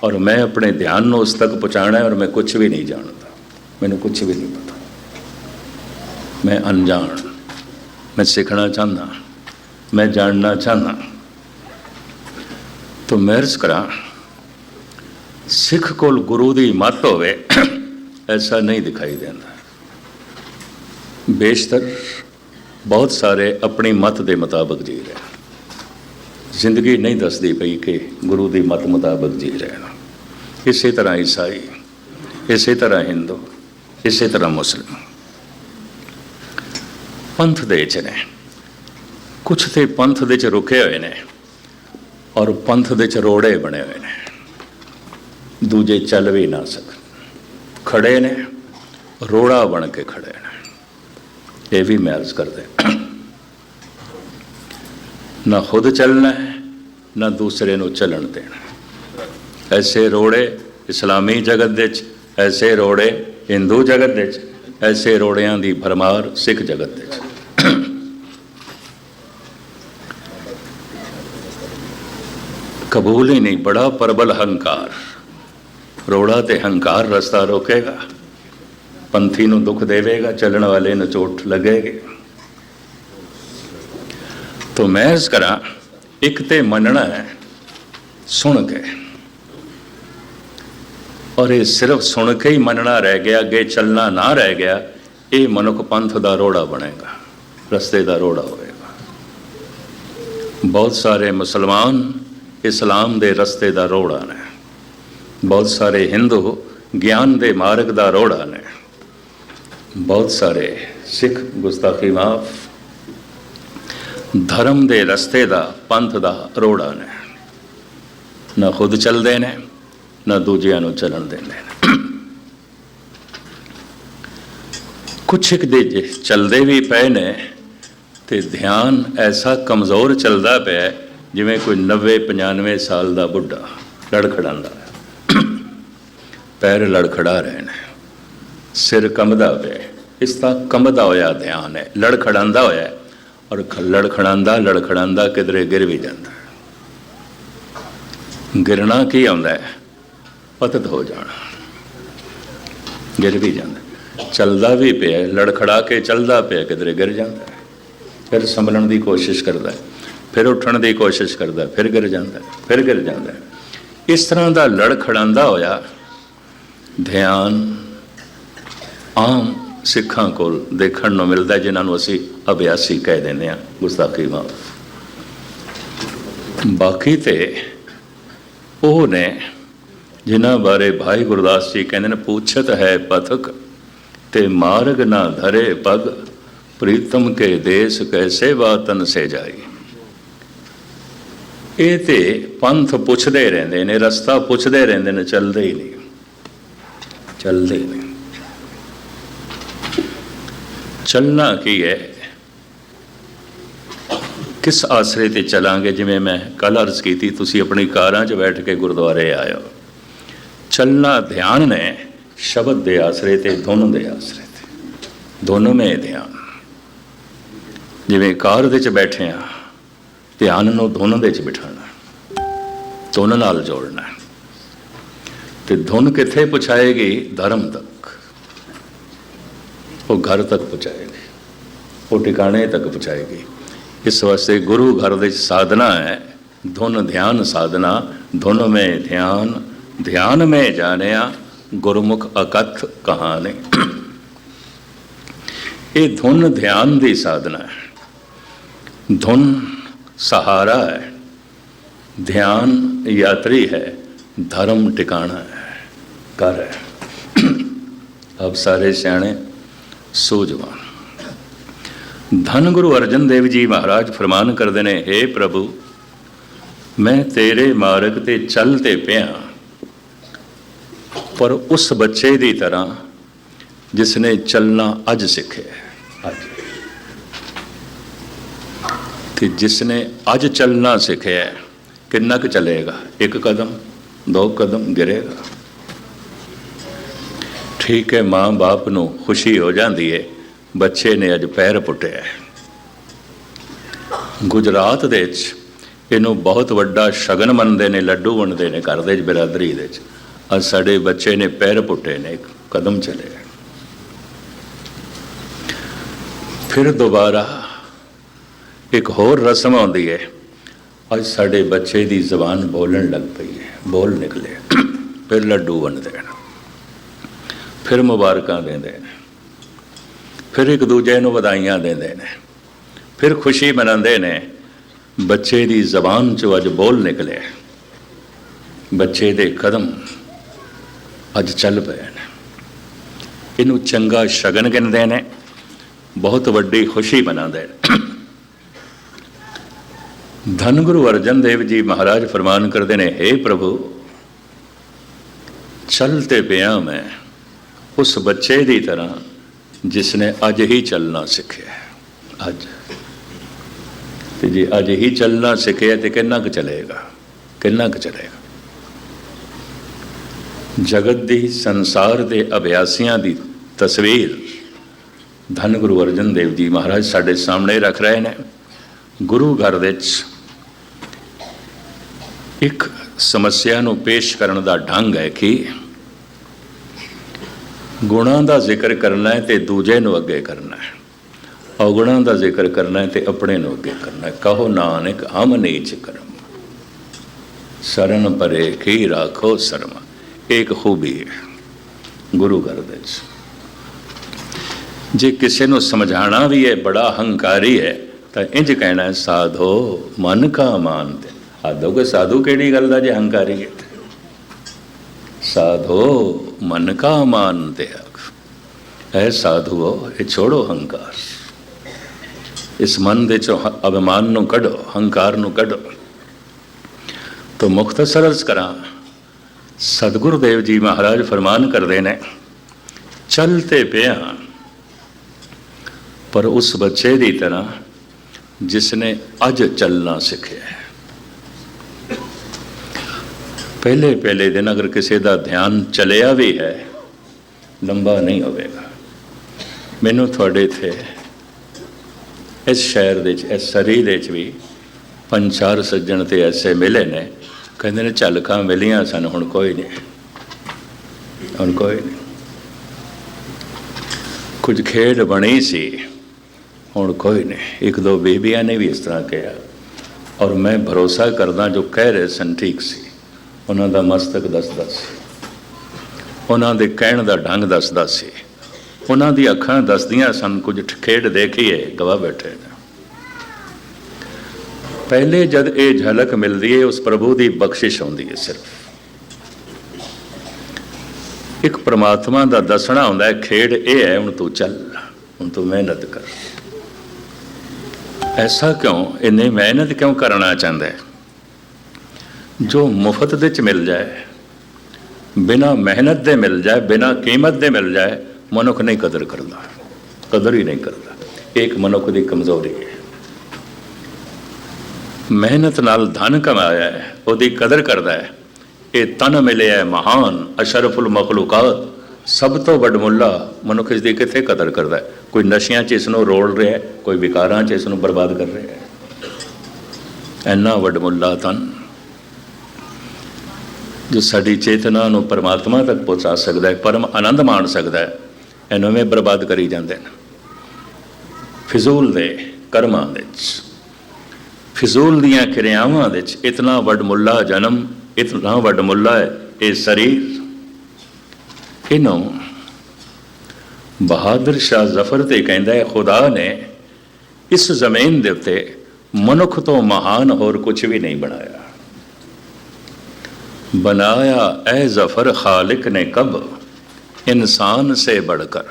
ਔਰ ਮੈਂ ਆਪਣੇ ਧਿਆਨ ਨੂੰ ਉਸ ਤੱਕ ਪਹੁੰਚਾਉਣਾ ਹੈ ਔਰ ਮੈਂ ਕੁਝ ਵੀ ਨਹੀਂ ਜਾਣਦਾ। ਮੈਨੂੰ ਕੁਝ ਵੀ ਨਹੀਂ ਪਤਾ। ਮੈਂ ਅਣਜਾਣ। ਮੈਂ ਸਿੱਖਣਾ ਚਾਹੁੰਦਾ, ਮੈਂ ਜਾਣਨਾ ਚਾਹੁੰਦਾ। ਤੋ ਮਹਿਰਜ ਕਰਾਂ। ਸਿੱਖ ਕੋਲ ਗੁਰੂ ਦੀ ਮੱਤ ਹੋਵੇ, ਐਸਾ ਨਹੀਂ ਦਿਖਾਈ ਦਿੰਦਾ। ਬੇਸ਼ਤਰ ਬਹੁਤ ਸਾਰੇ ਆਪਣੀ ਮਤ ਦੇ ਮੁਤਾਬਕ ਜੀ ਰਹੇ ਜ਼ਿੰਦਗੀ ਨਹੀਂ ਦੱਸਦੀ ਪਈ ਕਿ ਗੁਰੂ ਦੀ ਮਤ ਮੁਤਾਬਕ ਜੀ ਰਹੇ ਇਸੇ ਤਰ੍ਹਾਂ ਈਸਾਈ, ਇਸੇ ਤਰ੍ਹਾਂ ਹਿੰਦੂ, ਇਸੇ ਤਰ੍ਹਾਂ ਮੁਸਲਮਾਨ ਪੰਥ ਦੇ ਵਿੱਚ ਨੇ। ਕੁਛ ਤੇ ਪੰਥ ਦੇ ਵਿੱਚ ਰੁਕੇ ਹੋਏ ਨੇ ਔਰ ਪੰਥ ਦੇ ਵਿੱਚ ਰੋੜੇ ਬਣੇ ਹੋਏ ਨੇ। ਦੂਜੇ ਚੱਲ ਵੀ ਨਾ ਸਕਣ। ਖੜੇ ਨੇ, ਰੋੜਾ ਬਣ ਕੇ ਖੜੇ ਨੇ। ਇਹ ਵੀ ਮੈਰਜ ਕਰਦੇ ਨਾ ਖੁਦ ਚੱਲਣਾ ਹੈ, ਨਾ ਦੂਸਰੇ ਨੂੰ ਚੱਲਣ ਦੇਣਾ। ਐਸੇ ਰੋੜੇ ਇਸਲਾਮੀ ਜਗਤ ਦੇ ਵਿੱਚ, ਐਸੇ ਰੋੜੇ ਹਿੰਦੂ ਜਗਤ ਦੇ ਵਿੱਚ, ਐਸੇ ਰੋੜਿਆਂ ਦੀ ਭਰਮਾਰ ਸਿੱਖ ਜਗਤ ਦੇ ਵਿੱਚ। ਕਬੂਲ ਹੀ ਨਹੀਂ, ਬੜਾ ਪ੍ਰਬਲ ਹੰਕਾਰ। ਰੋੜਾ ਤੇ ਹੰਕਾਰ ਰਸਤਾ ਰੋਕੇਗਾ। ਪੰਥੀ ਨੂੰ ਦੁੱਖ ਦੇਵੇਗਾ, ਚੱਲਣ ਵਾਲੇ ਨੂੰ ਚੋਟ ਲੱਗੇਗੀ। ਤੋ ਮੈਂ ਇਸ ਕਰਾਂ, ਇੱਕ ਤੇ ਮੰਨਣਾ ਹੈ, ਸੁਣ ਕੇ। ਔਰ ਇਹ ਸਿਰਫ ਸੁਣ ਕੇ ਹੀ ਮੰਨਣਾ ਰਹਿ ਗਿਆ, ਅੱਗੇ ਚੱਲਣਾ ਨਾ ਰਹਿ ਗਿਆ, ਇਹ ਮਨੁੱਖ ਪੰਥ ਦਾ ਰੋੜਾ ਬਣੇਗਾ, ਰਸਤੇ ਦਾ ਰੋੜਾ ਹੋਵੇਗਾ। ਬਹੁਤ ਸਾਰੇ ਮੁਸਲਮਾਨ ਇਸਲਾਮ ਦੇ ਰਸਤੇ ਦਾ ਰੋੜਾ ਨੇ। ਬਹੁਤ ਸਾਰੇ ਹਿੰਦੂ ਗਿਆਨ ਦੇ ਮਾਰਗ ਦਾ ਰੋੜਾ ਨੇ। ਬਹੁਤ ਸਾਰੇ ਸਿੱਖ ਗੁਸਤਾਖੀ ਮਾਫ, ਧਰਮ ਦੇ ਰਸਤੇ ਦਾ ਪੰਥ ਦਾ ਰੋੜਾ ਨੇ। ਨਾ ਖੁਦ ਚੱਲਦੇ ਨੇ, ਨਾ ਦੂਜਿਆਂ ਨੂੰ ਚੱਲਣ ਦਿੰਦੇ ਨੇ। ਕੁਛ ਇੱਕ ਦੇ ਚੱਲਦੇ ਵੀ ਪਏ ਨੇ ਤੇ ਧਿਆਨ ਐਸਾ ਕਮਜ਼ੋਰ ਚੱਲਦਾ ਪਿਆ ਜਿਵੇਂ ਕੋਈ 90 95 ਸਾਲ ਦਾ ਬੁੱਢਾ ਲੜਖੜਾਉਂਦਾ ਹੈ। ਪੈਰ ਲੜਖੜਾ ਰਹੇ ਨੇ ਸਿਰ ਕੰਬਦਾ ਪਿਆ ਇਸ ਦਾ ਕੰਬਦਾ ਹੋਇਆ ਧਿਆਨ ਹੈ। ਲੜਖੜਾਉਂਦਾ ਹੋਇਆ ਹੈ, ਔਰ ਖ- ਲੜਖੜਾਉਂਦਾ ਲੜਖੜਾਉਂਦਾ ਕਿਧਰੇ ਗਿਰ ਵੀ ਜਾਂਦਾ ਗਿਰਣਾ ਕੀ ਆਉਂਦਾ ਹੈ? ਪਤਤ ਹੋ ਜਾਣਾ। ਗਿਰ ਵੀ ਜਾਂਦਾ ਚੱਲਦਾ ਵੀ ਪਿਆ ਹੈ, ਲੜਖੜਾ ਕੇ ਚੱਲਦਾ ਪਿਆ ਕਿਧਰੇ ਗਿਰ ਜਾਂਦਾ ਫਿਰ ਸੰਭਲਣ ਦੀ ਕੋਸ਼ਿਸ਼ ਕਰਦਾ ਹੈ। ਫਿਰ ਉੱਠਣ ਦੀ ਕੋਸ਼ਿਸ਼ ਕਰਦਾ ਫਿਰ ਗਿਰ ਜਾਂਦਾ ਫਿਰ ਗਿਰ ਜਾਂਦਾ। ਇਸ ਤਰ੍ਹਾਂ ਦਾ ਲੜਖੜਾਉਂਦਾ ਹੋਇਆ ਧਿਆਨ ਆਮ ਸਿੱਖਾਂ ਕੋਲ ਦੇਖਣ ਨੂੰ ਮਿਲਦਾ ਹੈ, ਜਿਨ੍ਹਾਂ ਨੂੰ ਅਸੀਂ ਅਭਿਆਸੀ ਕਹਿ ਦਿੰਦੇ ਹਾਂ ਗੁਸਤਾਖੀ ਮਾਫ ਬਾਕੀ ਤੇ ਉਹ ਨੇ ਜਿਨ੍ਹਾਂ ਬਾਰੇ ਭਾਈ ਗੁਰਦਾਸ ਜੀ ਕਹਿੰਦੇ ਨੇ ਪੁੱਛਤ ਹੈ ਪਥਕ ਤੇ ਮਾਰਗ ਨਾ ਧਰੇ ਪਗ ਪ੍ਰੀਤਮ ਕੇ ਦੇਸ ਕੈਸੇ ਬਾਤਨ ਸੇ ਜਾਈ? ਇਹ ਤੇ ਪੰਥ ਪੁੱਛਦੇ ਰਹਿੰਦੇ ਨੇ ਰਸਤਾ ਪੁੱਛਦੇ ਰਹਿੰਦੇ ਨੇ ਚੱਲਦੇ ਹੀ ਨਹੀਂ ਚੱਲਦੇ ਨਹੀਂ ਚੱਲਣਾ ਕੀ ਹੈ ਕਿਸ ਆਸਰੇ ਤੇ ਚਲਾਂਗੇ ਜਿਵੇਂ ਮੈਂ ਕੱਲ ਅਰਜ਼ ਕੀਤੀ ਤੁਸੀਂ ਆਪਣੀ ਕਾਰਾਂ 'ਚ ਬੈਠ ਕੇ ਗੁਰਦੁਆਰੇ ਆਇਓ ਚੱਲਣਾ ਧਿਆਨ ਨੇ ਸ਼ਬਦ ਦੇ ਆਸਰੇ ਤੇ ਦੋਨੋਂ ਦੇ ਆਸਰੇ ਤੇ ਦੋਨੋਂ में ਧਿਆਨ ਜਿਵੇਂ ਕਾਰ ਦੇ 'ਚ ਬੈਠੇ ਆ ਧਿਆਨ ਨੂੰ ਧੁਨ ਦੇ ਵਿੱਚ ਬਿਠਾਉਣਾ, ਧੁਨ ਨਾਲ ਜੋੜਨਾ। ਤੇ ਧੁਨ ਕਿੱਥੇ ਪਹੁੰਚਾਏਗੀ ਧਰਮ ਤੱਕ। ਉਹ ਘਰ ਤੱਕ ਪਹੁੰਚਾਏਗੀ ਉਹ ਟਿਕਾਣੇ ਤੱਕ ਪਹੁੰਚਾਏਗੀ ਇਸ ਵਾਸਤੇ ਗੁਰੂ ਘਰ ਦੇ ਸਾਧਨਾ ਹੈ, ਧੁਨ ਧਿਆਨ ਸਾਧਨਾ, ਧੁਨ में ਧਿਆਨ ਧਿਆਨ में ਜਾਣਿਆ, ਗੁਰਮੁਖ ਅਕਥ ਕਹਾਣੀ। ਇਹ ਧੁਨ ਧਿਆਨ ਦੀ ਸਾਧਨਾ ਹੈ। ਧੁਨ ਸਹਾਰਾ ਹੈ। ਧਿਆਨ ਯਾਤਰੀ ਹੈ, ਧਰਮ ਟਿਕਾਣਾ ਹੈ, ਘਰ ਹੈ। ਆਪ ਸਾਰੇ ਸਿਆਣੇ ਸੂਝਵਾਨ। ਧੰਨ ਗੁਰੂ ਅਰਜਨ ਦੇਵ ਜੀ ਮਹਾਰਾਜ ਫਰਮਾਨ ਕਰਦੇ ਨੇ हे ਪ੍ਰਭੂ, ਮੈਂ ਤੇਰੇ ਮਾਰਗ ਤੇ ਚੱਲ ਤੇ ਪਿਆ ਪਰ ਉਸ ਬੱਚੇ ਦੀ ਤਰ੍ਹਾਂ ਜਿਸ ਨੇ ਚੱਲਣਾ ਅੱਜ ਸਿੱਖਿਆ ਹੈ। ਅੱਜ ਤੇ ਜਿਸ ਨੇ ਅੱਜ ਚੱਲਣਾ ਸਿੱਖਿਆ ਕਿੰਨਾ ਕੁ ਚੱਲੇਗਾ? ਇੱਕ ਕਦਮ, ਦੋ ਕਦਮ ਗਿਰੇਗਾ। ਠੀਕ ਹੈ ਮਾਂ ਬਾਪ ਨੂੰ ਖੁਸ਼ੀ ਹੋ ਜਾਂਦੀ ਹੈ ਬੱਚੇ ਨੇ ਅੱਜ ਪੈਰ ਪੁੱਟਿਆ ਗੁਜਰਾਤ ਦੇ ਵਿੱਚ ਇਹਨੂੰ ਬਹੁਤ ਵੱਡਾ ਸ਼ਗਨ ਮੰਨਦੇ ਨੇ, ਲੱਡੂ ਵੰਡਦੇ ਨੇ ਘਰ ਦੇ ਵਿੱਚ, ਬਰਾਦਰੀ ਦੇ ਵਿੱਚ। ਅੱਜ ਸਾਡੇ ਬੱਚੇ ਨੇ ਪੈਰ ਪੁੱਟੇ ਨੇ ਕਦਮ ਚਲੇ ਫਿਰ ਦੁਬਾਰਾ ਇੱਕ ਹੋਰ ਰਸਮ ਆਉਂਦੀ ਹੈ। ਅੱਜ ਸਾਡੇ ਬੱਚੇ ਦੀ ਜ਼ਬਾਨ ਬੋਲਣ ਲੱਗ ਪਈ ਹੈ। ਬੋਲ ਨਿਕਲੇ। ਫਿਰ ਲੱਡੂ ਵੰਡਦੇ ਨੇ ਫਿਰ ਮੁਬਾਰਕਾਂ ਦਿੰਦੇ ਨੇ ਫਿਰ ਇੱਕ ਦੂਜੇ ਨੂੰ ਵਧਾਈਆਂ ਦਿੰਦੇ ਨੇ। ਫਿਰ ਖੁਸ਼ੀ ਮਨਾਉਂਦੇ ਨੇ। ਬੱਚੇ ਦੀ ਜ਼ਬਾਨ ਚੋਂ ਅੱਜ ਬੋਲ ਨਿਕਲੇ ਬੱਚੇ ਦੇ ਕਦਮ ਅੱਜ ਚੱਲ ਪਏ ਨੇ। ਇਹਨੂੰ ਚੰਗਾ ਸ਼ਗਨ ਗਿਣਦੇ ਨੇ। ਬਹੁਤ ਵੱਡੀ ਖੁਸ਼ੀ ਮਨਾਉਂਦੇ ਨੇ। ਧੰਨ ਗੁਰੂ ਅਰਜਨ ਦੇਵ ਜੀ ਮਹਾਰਾਜ ਫਰਮਾਨ ਕਰਦੇ ਨੇ हे ਪ੍ਰਭੂ ਚਲਤੇ ਪਿਆ ਮੈਂ ਉਸ ਬੱਚੇ ਦੀ ਤਰ੍ਹਾਂ ਜਿਸ ਨੇ ਅੱਜ ਹੀ ਚੱਲਣਾ ਸਿੱਖਿਆ ਅੱਜ। ਤੇ ਜੇ ਅੱਜ ਹੀ ਚੱਲਣਾ ਸਿੱਖਿਆ ਤੇ ਕਿੰਨਾ ਕੁ ਚਲੇਗਾ? ਕਿੰਨਾ ਕੁ ਚਲੇਗਾ? ਜਗਤ ਦੀ, ਸੰਸਾਰ ਦੇ ਅਭਿਆਸੀਆਂ ਦੀ ਤਸਵੀਰ ਧੰਨ ਗੁਰੂ ਅਰਜਨ ਦੇਵ ਜੀ ਮਹਾਰਾਜ ਸਾਡੇ ਸਾਹਮਣੇ ਰੱਖ ਰਹੇ ਨੇ। ਗੁਰੂ ਘਰ ਵਿੱਚ ਇੱਕ ਸਮੱਸਿਆ ਨੂੰ ਪੇਸ਼ ਕਰਨ ਦਾ ਢੰਗ ਹੈ ਕਿ ਗੁਣਾਂ ਦਾ ਜ਼ਿਕਰ ਕਰਨਾ ਹੈ ਤੇ ਦੂਜੇ ਨੂੰ ਅੱਗੇ ਕਰਨਾ ਹੈ। ਔਗੁਣਾਂ ਦਾ ਜ਼ਿਕਰ ਕਰਨਾ ਹੈ ਤੇ ਆਪਣੇ ਨੂੰ ਅੱਗੇ ਕਰਨਾ ਹੈ। ਕਹੋ ਨਾਨਕ ਹਮ ਨੀਚ ਕਰਮ। ਸਰਨ ਪਰੇ ਕੀ ਰਾਖੋ ਸ਼ਰਮ। ਇੱਕ ਖੂਬੀ ਹੈ ਗੁਰੂ ਘਰ ਵਿੱਚ। ਜੇ ਕਿਸੇ ਨੂੰ ਸਮਝਾਣਾ ਵੀ ਹੈ ਬੜਾ ਹੰਕਾਰੀ ਹੈ, ਤਾਂ ਇੰਜ ਕਹਿਣਾ ਸਾਧੋ ਮਨ ਕਾ ਮਾਨ ਤੇ। ਆਦੋ ਕੇ ਸਾਧੂ ਕਿਹੜੀ ਗੱਲ ਦਾ ਜੇ ਹੰਕਾਰੀ ਹੈ? ਸਾਧੋ ਮਨ ਕਾ ਮਾਨ ਤੇ ਐ ਸਾਧੂਓ ਇਹ ਛੋੜੋ ਹੰਕਾਰ। ਇਸ ਮਨ ਦੇ ਚੋਂ ਹ- ਅਭਿਮਾਨ ਨੂੰ ਕੱਢੋ, ਹੰਕਾਰ ਨੂੰ ਕੱਢੋ। ਤੋ ਮੁਖਤਸਰ ਅਰਜ਼ ਕਰਾਂ। ਸਤਿਗੁਰੂ ਦੇਵ ਜੀ ਮਹਾਰਾਜ ਫਰਮਾਨ ਕਰਦੇ ਨੇ, ਚਲਤੇ ਪਿਆ ਪਰ ਉਸ ਬੱਚੇ ਦੀ ਤਰ੍ਹਾਂ ਜਿਸ ਨੇ ਅੱਜ ਚੱਲਣਾ ਸਿੱਖਿਆ ਹੈ ਪਹਿਲੇ ਪਹਿਲੇ ਦਿਨ ਅਗਰ ਕਿਸੇ ਦਾ ਧਿਆਨ ਚਲਿਆ ਵੀ ਹੈ, ਲੰਬਾ ਨਹੀਂ ਹੋਵੇਗਾ। ਮੈਨੂੰ ਤੁਹਾਡੇ ਇੱਥੇ ਇਸ ਸ਼ਹਿਰ ਦੇ ਵਿੱਚ, ਇਸ ਸਰੀ ਦੇ ਵਿੱਚ ਵੀ ਪੰਜ ਚਾਰ ਸੱਜਣ ਤੇ ਐਸੇ ਮਿਲੇ ਨੇ, ਕਹਿੰਦੇ ਨੇ ਝਲਕਾਂ ਮਿਲੀਆਂ ਸਨ, ਹੁਣ ਕੋਈ ਨਹੀਂ। ਹੁਣ ਕੋਈ ਨਹੀਂ। ਕੁਝ ਖੇਡ ਬਣੀ ਸੀ, ਹੁਣ ਕੋਈ ਨਹੀਂ। ਇੱਕ ਦੋ ਬੇਬੀਆਂ ਨੇ ਵੀ ਇਸ ਤਰ੍ਹਾਂ ਕਿਹਾ। ਔਰ ਮੈਂ ਭਰੋਸਾ ਕਰਦਾ ਜੋ ਕਹਿ ਰਹੇ ਸਨ, ਠੀਕ ਸੀ। ਉਹਨਾਂ ਦਾ ਮਸਤਕ ਦੱਸਦਾ ਸੀ। ਉਹਨਾਂ ਦੇ ਕਹਿਣ ਦਾ ਢੰਗ ਦੱਸਦਾ ਸੀ। ਉਹਨਾਂ ਦੀ ਅੱਖਾਂ ਦੱਸਦੀਆਂ ਸਨ, ਕੁਝ ਖੇਡ ਦੇਖੀਏ ਗਵਾ ਬੈਠੇ ਨੇ। ਪਹਿਲੇ ਜਦ ਇਹ ਝਲਕ ਮਿਲਦੀ ਹੈ ਉਸ ਪ੍ਰਭੂ ਦੀ ਬਖਸ਼ਿਸ਼ ਹੁੰਦੀ ਹੈ ਸਿਰਫ। ਇੱਕ ਪ੍ਰਮਾਤਮਾ ਦਾ ਦੱਸਣਾ ਹੁੰਦਾ ਹੈ ਖੇਡ ਇਹ ਹੈ, ਹੁਣ ਤੂੰ ਚੱਲ, ਹੁਣ ਤੂੰ ਮਿਹਨਤ ਕਰ। ਐਸਾ ਕਿਉਂ? ਇੰਨੇ ਮਿਹਨਤ ਕਿਉਂ ਕਰਨਾ ਚਾਹੁੰਦਾ ਹੈ ਜੋ ਮੁਫਤ ਦੇ ਚ ਮਿਲ ਜਾਏ, ਬਿਨਾ ਮਿਹਨਤ ਦੇ ਮਿਲ ਜਾਏ, ਬਿਨਾ ਕੀਮਤ ਦੇ ਮਿਲ ਜਾਏ, ਮਨੁੱਖ ਨਹੀਂ ਕਦਰ ਕਰਦਾ, ਕਦਰ ਹੀ ਨਹੀਂ ਕਰਦਾ। ਇਹ ਇੱਕ ਮਨੁੱਖ ਦੀ ਕਮਜ਼ੋਰੀ ਹੈ। ਮਿਹਨਤ ਨਾਲ ਧਨ ਕਮਾਇਆ ਹੈ, ਉਹਦੀ ਕਦਰ ਕਰਦਾ ਹੈ। ਇਹ ਤਨ ਮਿਲਿਆ ਹੈ ਮਹਾਨ, ਅਸ਼ਰਫੁਲ ਮਖਲੂਕਾਤ, ਸਭ ਤੋਂ ਵੱਡਮੁੱਲਾ ਮਨੁੱਖ ਇਸ ਦੀ ਕਿੱਥੇ ਕਦਰ ਕਰਦਾ ਹੈ? ਕੋਈ ਨਸ਼ਿਆਂ 'ਚ ਇਸ ਨੂੰ ਰੋਲ ਰਿਹਾ ਕੋਈ ਵਿਕਾਰਾਂ 'ਚ ਇਸ ਨੂੰ ਬਰਬਾਦ ਕਰ ਰਿਹਾ ਹੈ। ਇੰਨਾ ਵੱਡਮੁੱਲਾ ਤਨ ਜੋ ਸਾਡੀ ਚੇਤਨਾ ਨੂੰ ਪਰਮਾਤਮਾ ਤੱਕ ਪਹੁੰਚਾ ਸਕਦਾ ਹੈ, ਪਰਮ ਆਨੰਦ ਮਾਣ ਸਕਦਾ ਹੈ ਇਹਨੂੰ ਐਵੇਂ ਬਰਬਾਦ ਕਰੀ ਜਾਂਦੇ ਨੇ। ਫਿਜ਼ੂਲ ਦੇ ਕਰਮਾਂ ਵਿੱਚ, ਫਿਜ਼ੂਲ ਦੀਆਂ ਕਿਰਿਆਵਾਂ ਵਿੱਚ ਇਤਨਾ ਵੱਡ ਮੁੱਲਾ ਜਨਮ, ਇਤਨਾ ਵੱਡ ਮੁੱਲਾ ਹੈ ਇਹ ਸਰੀਰ। ਇਹਨੂੰ ਬਹਾਦਰ ਸ਼ਾਹ ਜ਼ਫਰ ਤੇ ਕਹਿੰਦਾ ਹੈ, ਖੁਦਾ ਨੇ ਇਸ ਜ਼ਮੀਨ ਦੇ ਉੱਤੇ ਮਨੁੱਖ ਤੋਂ ਮਹਾਨ ਹੋਰ ਕੁਝ ਵੀ ਨਹੀਂ ਬਣਾਇਆ। बनाया ए ज़फ़र खालिक ने कब? इंसान से बढ़कर।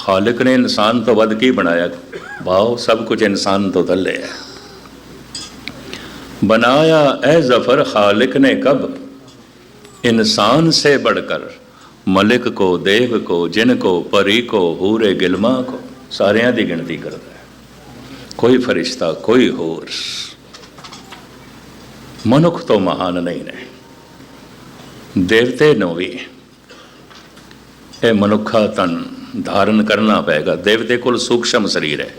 खालिक ने इंसान तो बद की बनाया? भाव, सब कुछ इंसान तो तले है। बनाया ए ज़फ़र खालिक ने कब? इंसान से बढ़कर। मलिक को, देव को, जिन को, परी को, हूरे गिलमा को, सारिया की गिनती करता है। कोई फरिश्ता, कोई होर मनुख तो महान नहीं है ਦੇਵਤੇ ਨੂੰ ਵੀ। ਇਹ ਮਨੁੱਖਾ ਤਨ ਧਾਰਨ ਕਰਨਾ ਪਏਗਾ। ਦੇਵਤੇ ਕੋਲ ਸੂਖਸ਼ਮ ਸਰੀਰ ਹੈ।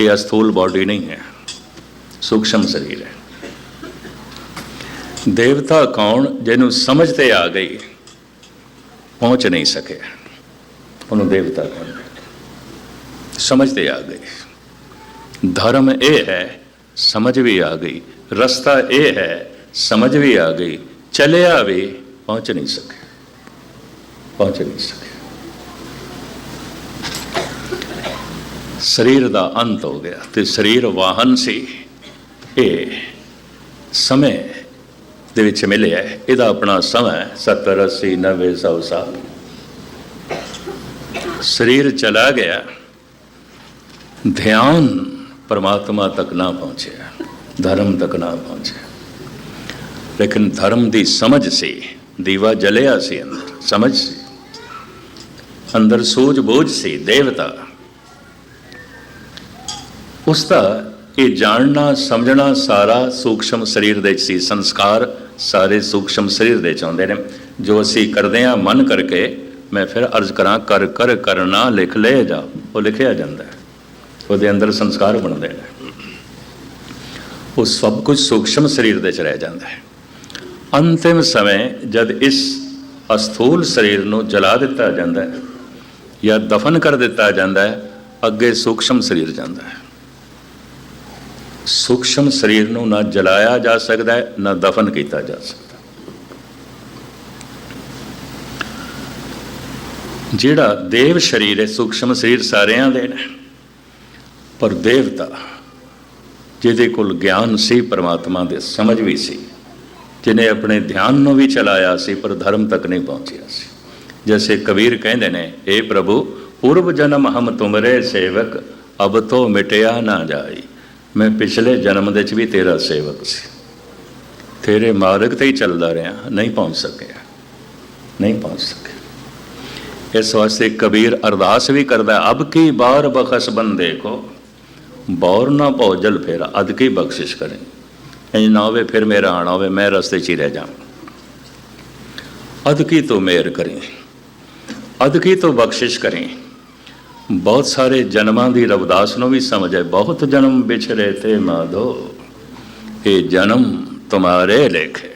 ਇਹ ਅਸਥੂਲ ਬਾਡੀ ਨਹੀਂ ਹੈ। ਸੂਖਸ਼ਮ ਸਰੀਰ ਹੈ। ਦੇਵਤਾ ਕੌਣ ਜਿਹਨੂੰ ਸਮਝ ਤੇ ਆ ਗਈ, ਪਹੁੰਚ ਨਹੀਂ ਸਕਿਆ ਉਹਨੂੰ ਦੇਵਤਾ ਕਹਿੰਦੇ ਸਮਝ ਤੇ ਆ ਗਈ। ਧਰਮ ਇਹ ਹੈ, ਸਮਝ ਵੀ ਆ ਗਈ। ਰਸਤਾ ਇਹ ਹੈ, ਸਮਝ ਵੀ ਆ ਗਈ। ਚੱਲਿਆ ਵੀ ਪਹੁੰਚ ਨਹੀਂ ਸਕੇ ਪਹੁੰਚ ਨਹੀਂ ਸਕੇ ਸਰੀਰ ਦਾ ਅੰਤ ਹੋ ਗਿਆ ਤੇ ਸਰੀਰ ਵਾਹਨ ਸੀ। ਇਹ ਸਮੇਂ ਦੇ ਵਿੱਚ ਮਿਲਿਆ ਇਹਦਾ ਆਪਣਾ ਸਮਾਂ ਹੈ 70 80 90 100 ਸਾਲ। ਸਰੀਰ ਚਲਾ ਗਿਆ। ਧਿਆਨ ਪਰਮਾਤਮਾ ਤੱਕ ਨਾ ਪਹੁੰਚਿਆ। ਧਰਮ ਤੱਕ ਨਾ ਪਹੁੰਚਿਆ। ਲੇਕਿਨ ਧਰਮ ਦੀ ਸਮਝ ਸੀ ਦੀਵਾ ਜਲਿਆ ਸੀ ਅੰਦਰ, ਸਮਝ ਸੀ? ਅੰਦਰ ਸੂਝ ਬੂਝ ਸੀ, ਦੇਵਤਾ। ਉਸ ਦਾ ਇਹ ਜਾਣਨਾ, ਸਮਝਣਾ ਸਾਰਾ ਸੂਖਸ਼ਮ ਸਰੀਰ ਦੇ 'ਚ ਸੀ, ਸੰਸਕਾਰ ਸਾਰੇ ਸੂਖਸ਼ਮ ਸਰੀਰ ਦੇ 'ਚ ਆਉਂਦੇ ਨੇ। ਜੋ ਅਸੀਂ ਕਰਦੇ ਹਾਂ ਮਨ ਕਰਕੇ, ਮੈਂ ਫਿਰ ਅਰਜ਼ ਕਰਾਂ, ਕਰ ਕਰ ਕਰਨਾ ਲਿਖ ਲੈ ਜਾ, ਉਹ ਲਿਖਿਆ ਜਾਂਦਾ ਹੈ। ਉਹਦੇ ਅੰਦਰ ਸੰਸਕਾਰ ਬਣਦੇ ਨੇ। ਉਹ ਸਭ ਕੁਝ ਸੂਖਸ਼ਮ ਸਰੀਰ ਦੇ 'ਚ ਰਹਿ ਜਾਂਦਾ ਹੈ। ਅੰਤਿਮ ਸਮੇਂ ਜਦ ਇਸ ਅਸਥੂਲ ਸਰੀਰ ਨੂੰ ਜਲਾ ਦਿੱਤਾ ਜਾਂਦਾ ਹੈ ਜਾਂ ਦਫਨ ਕਰ ਦਿੱਤਾ ਜਾਂਦਾ ਹੈ, ਅੱਗੇ ਸੂਖਸ਼ਮ ਸਰੀਰ ਜਾਂਦਾ ਹੈ। ਸੂਖਸ਼ਮ ਸਰੀਰ ਨੂੰ ਨਾ ਜਲਾਇਆ ਜਾ ਸਕਦਾ ਹੈ, ਨਾ ਦਫਨ ਕੀਤਾ ਜਾ ਸਕਦਾ ਜਿਹੜਾ ਦੇਵ ਸਰੀਰ ਹੈ, ਸੂਖਸ਼ਮ ਸਰੀਰ ਸਾਰਿਆਂ ਦੇ ਨੇ। ਪਰ ਦੇਵਤਾ, ਜਿਹਦੇ ਕੋਲ ਗਿਆਨ ਸੀ, ਪਰਮਾਤਮਾ ਦੇ ਸਮਝ ਵੀ ਸੀ। ਜਿਨੇ ਆਪਣੇ ਧਿਆਨ ਨੂੰ ਵੀ ਚਲਾਇਆ ਸੀ, ਪਰ ਧਰਮ ਤੱਕ ਨਹੀਂ ਪਹੁੰਚਿਆ ਸੀ। ਜੈਸੇ ਕਬੀਰ ਕਹਿੰਦੇ ਨੇ हे ਪ੍ਰਭੂ, ਪੂਰਵ ਜਨਮ ਹਮ ਤੁਮਰੇ ਸੇਵਕ, ਅਬ ਤੋ ਮਿਟਿਆ ਨਾ ਜਾਈ। ਮੈਂ ਪਿਛਲੇ ਜਨਮ ਦੇ ਚ ਵੀ ਤੇਰਾ ਸੇਵਕ ਸੀ। ਤੇਰੇ ਮਾਰਗ ਤੇ ਹੀ ਚੱਲਦਾ ਰਿਹਾ, ਨਹੀਂ ਪਹੁੰਚ ਸਕਿਆ। ਨਹੀਂ ਪਹੁੰਚ ਸਕਿਆ। ਇਸ ਵਾਸਤੇ ਕਬੀਰ ਅਰਦਾਸ ਵੀ ਕਰਦਾ, ਅਬ ਕੀ ਬਾਰ ਬਖਸ਼ ਬੰਦੇ ਕੋ ਬੌਰ ਨਾ ਭੌਜਲ ਫੇਰ ਅਦ ਕੀ ਬਖਸ਼ਿਸ਼ ਕਰੇ। ਇੰਜ ਨਾ ਹੋਵੇ, ਫਿਰ ਮੇਰਾ ਆਣਾ ਹੋਵੇ, ਮੈਂ ਰਸਤੇ 'ਚ ਹੀ ਰਹਿ ਜਾਵਾਂ। ਅਦਕੀ ਤੋਂ ਤੂੰ ਮੇਰ ਕਰੀ ਅਦ ਕੀ ਬਖਸ਼ਿਸ਼ ਕਰੀ। ਬਹੁਤ ਸਾਰੇ ਜਨਮਾਂ ਦੀ ਰਵਦਾਸ ਨੂੰ ਵੀ ਸਮਝ ਹੈ ਬਹੁਤ ਜਨਮ ਵਿਛਰੇ ਤੇ ਮਾਧੋ, ਇਹ ਜਨਮ ਤੁਮਾਰੇ ਲੇਖੇ।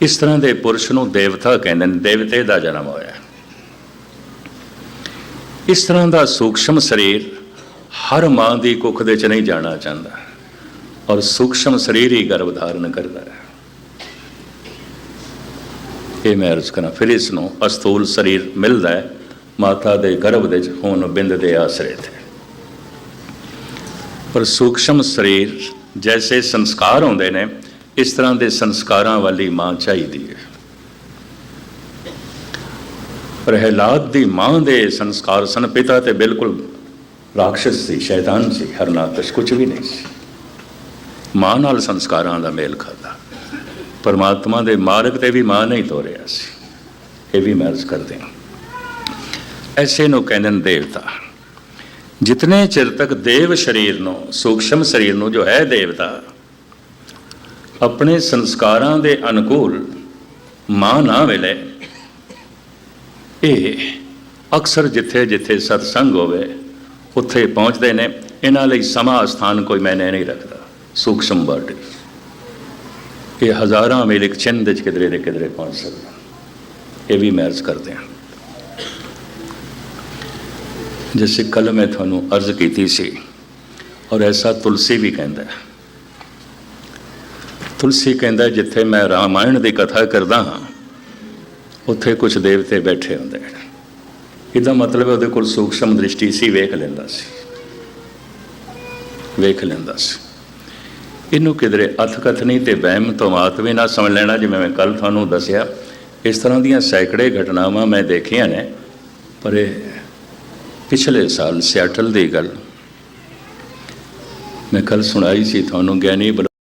ਇਸ ਤਰ੍ਹਾਂ ਦੇ ਪੁਰਸ਼ ਨੂੰ ਦੇਵਤਾ ਕਹਿੰਦੇ ਨੇ, ਦੇਵਤੇ ਦਾ ਜਨਮ ਹੋਇਆ। ਇਸ ਤਰ੍ਹਾਂ ਦਾ ਸੂਖਸ਼ਮ ਸਰੀਰ ਹਰ ਮਾਂ ਦੀ ਕੁੱਖ ਦੇ ਚ ਨਹੀਂ ਜਾਣਾ ਚਾਹੁੰਦਾ। ਔਰ ਸੂਖਸ਼ਮ ਸਰੀਰ ਹੀ ਗਰਭ ਧਾਰਨ ਕਰਦਾ ਹੈ। ਇਹ ਮੈਂ ਅਰਜ਼ ਕਰਾਂ ਫਿਰ ਇਸ ਨੂੰ ਅਸਥੂਲ ਸਰੀਰ ਮਿਲਦਾ ਹੈ, ਮਾਤਾ ਦੇ ਗਰਭ ਦੇ ਚ ਹੋਣ ਬਿੰਦ ਦੇ ਆਸਰੇ ਤੇ। ਪਰ ਸੂਖਸ਼ਮ ਸਰੀਰ ਜੈਸੇ ਸੰਸਕਾਰ ਹੁੰਦੇ ਨੇ, ਇਸ ਤਰ੍ਹਾਂ ਦੇ ਸੰਸਕਾਰਾਂ ਵਾਲੀ ਮਾਂ ਚਾਹੀਦੀ ਹੈ। ਪ੍ਰਹਿਲਾਦ ਦੀ ਮਾਂ ਦੇ ਸੰਸਕਾਰ ਸਨ, ਪਿਤਾ ਤੇ ਬਿਲਕੁਲ ਰਾਖਸ਼ ਸੀ, ਸ਼ੈਤਾਨ ਸੀ ਹਰਨਾਕਸ਼ ਕੁਝ ਵੀ ਨਹੀਂ ਸੀ। ਮਾਂ ਨਾਲ ਸੰਸਕਾਰਾਂ ਦਾ ਮੇਲ ਖਾਦਾ। ਪਰਮਾਤਮਾ ਦੇ ਮਾਰਗ ਤੇ ਵੀ ਮਾਂ ਨਹੀਂ ਤੋਰਿਆ ਸੀ। ਇਹ ਵੀ ਮਰਜ਼ ਕਰਦੇ ਹਾਂ। ਐਸੇ ਨੂੰ ਕਹਿੰਦੇ ਨੇ ਦੇਵਤਾ। ਜਿਤਨੇ ਚਿਰ ਤੱਕ ਦੇਵ ਸਰੀਰ ਨੂੰ, ਸੂਖਸ਼ਮ ਸਰੀਰ ਨੂੰ ਜੋ ਹੈ ਦੇਵਤਾ, ਆਪਣੇ ਸੰਸਕਾਰਾਂ ਦੇ ਅਨੁਕੂਲ ਮਾਂ ਨਾ ਮਿਲੇ, ਇਹ ਅਕਸਰ ਜਿੱਥੇ ਜਿੱਥੇ ਸਤਸੰਗ ਹੋਵੇ, ਉੱਥੇ ਪਹੁੰਚਦੇ ਨੇ। ਇਹਨਾਂ ਲਈ ਸਮਾਂ ਸਥਾਨ ਕੋਈ ਮੈਨੇ ਨਹੀਂ ਰੱਖਦਾ। ਸੂਖਸ਼ਮ ਬਾਡੀ ਇਹ ਹਜ਼ਾਰਾਂ ਮੀਲ ਇੱਕ ਚਿੰਨ ਦੇ ਚ ਕਿਧਰੇ ਦੇ ਕਿਧਰੇ ਪਹੁੰਚ ਸਕਦਾ ਇਹ ਵੀ ਮੈਰਜ ਕਰਦੇ ਹਾਂ। ਜਿਸੇ ਕੱਲ ਮੈਂ ਤੁਹਾਨੂੰ ਅਰਜ਼ ਕੀਤੀ ਸੀ, ਔਰ ਐਸਾ ਤੁਲਸੀ ਵੀ ਕਹਿੰਦਾ ਹੈ। ਤੁਲਸੀ ਕਹਿੰਦਾ ਜਿੱਥੇ ਮੈਂ ਰਾਮਾਇਣ ਦੀ ਕਥਾ ਕਰਦਾ ਹਾਂ, ਉੱਥੇ ਕੁਝ ਦੇਵਤੇ ਬੈਠੇ ਹੁੰਦੇ ਹਨ। ਇਹਦਾ ਮਤਲਬ ਹੈ ਉਹਦੇ ਕੋਲ ਸੂਖਸ਼ਮ ਦ੍ਰਿਸ਼ਟੀ ਸੀ, ਵੇਖ ਲੈਂਦਾ ਸੀ। ਵੇਖ ਲੈਂਦਾ ਸੀ। ਇਹਨੂੰ ਕਿਧਰੇ ਅਥਕਥਨੀ ਤੇ ਵਹਿਮ ਤੋਂ ਮਾਤ ਵੀ ਨਾ ਸਮਝ ਲੈਣਾ, ਜਿਵੇਂ ਮੈਂ ਕੱਲ ਤੁਹਾਨੂੰ ਦੱਸਿਆ। ਇਸ ਤਰ੍ਹਾਂ ਦੀਆਂ ਸੈਂਕੜੇ ਘਟਨਾਵਾਂ ਮੈਂ ਦੇਖੀਆਂ ਨੇ, ਪਰ ਇਹ ਪਿਛਲੇ ਸਾਲ ਸਿਆਟਲ ਦੀ ਗੱਲ ਮੈਂ ਕੱਲ ਸੁਣਾਈ ਸੀ, ਤੁਹਾਨੂੰ ਗਿਆਨੀ ਬਲ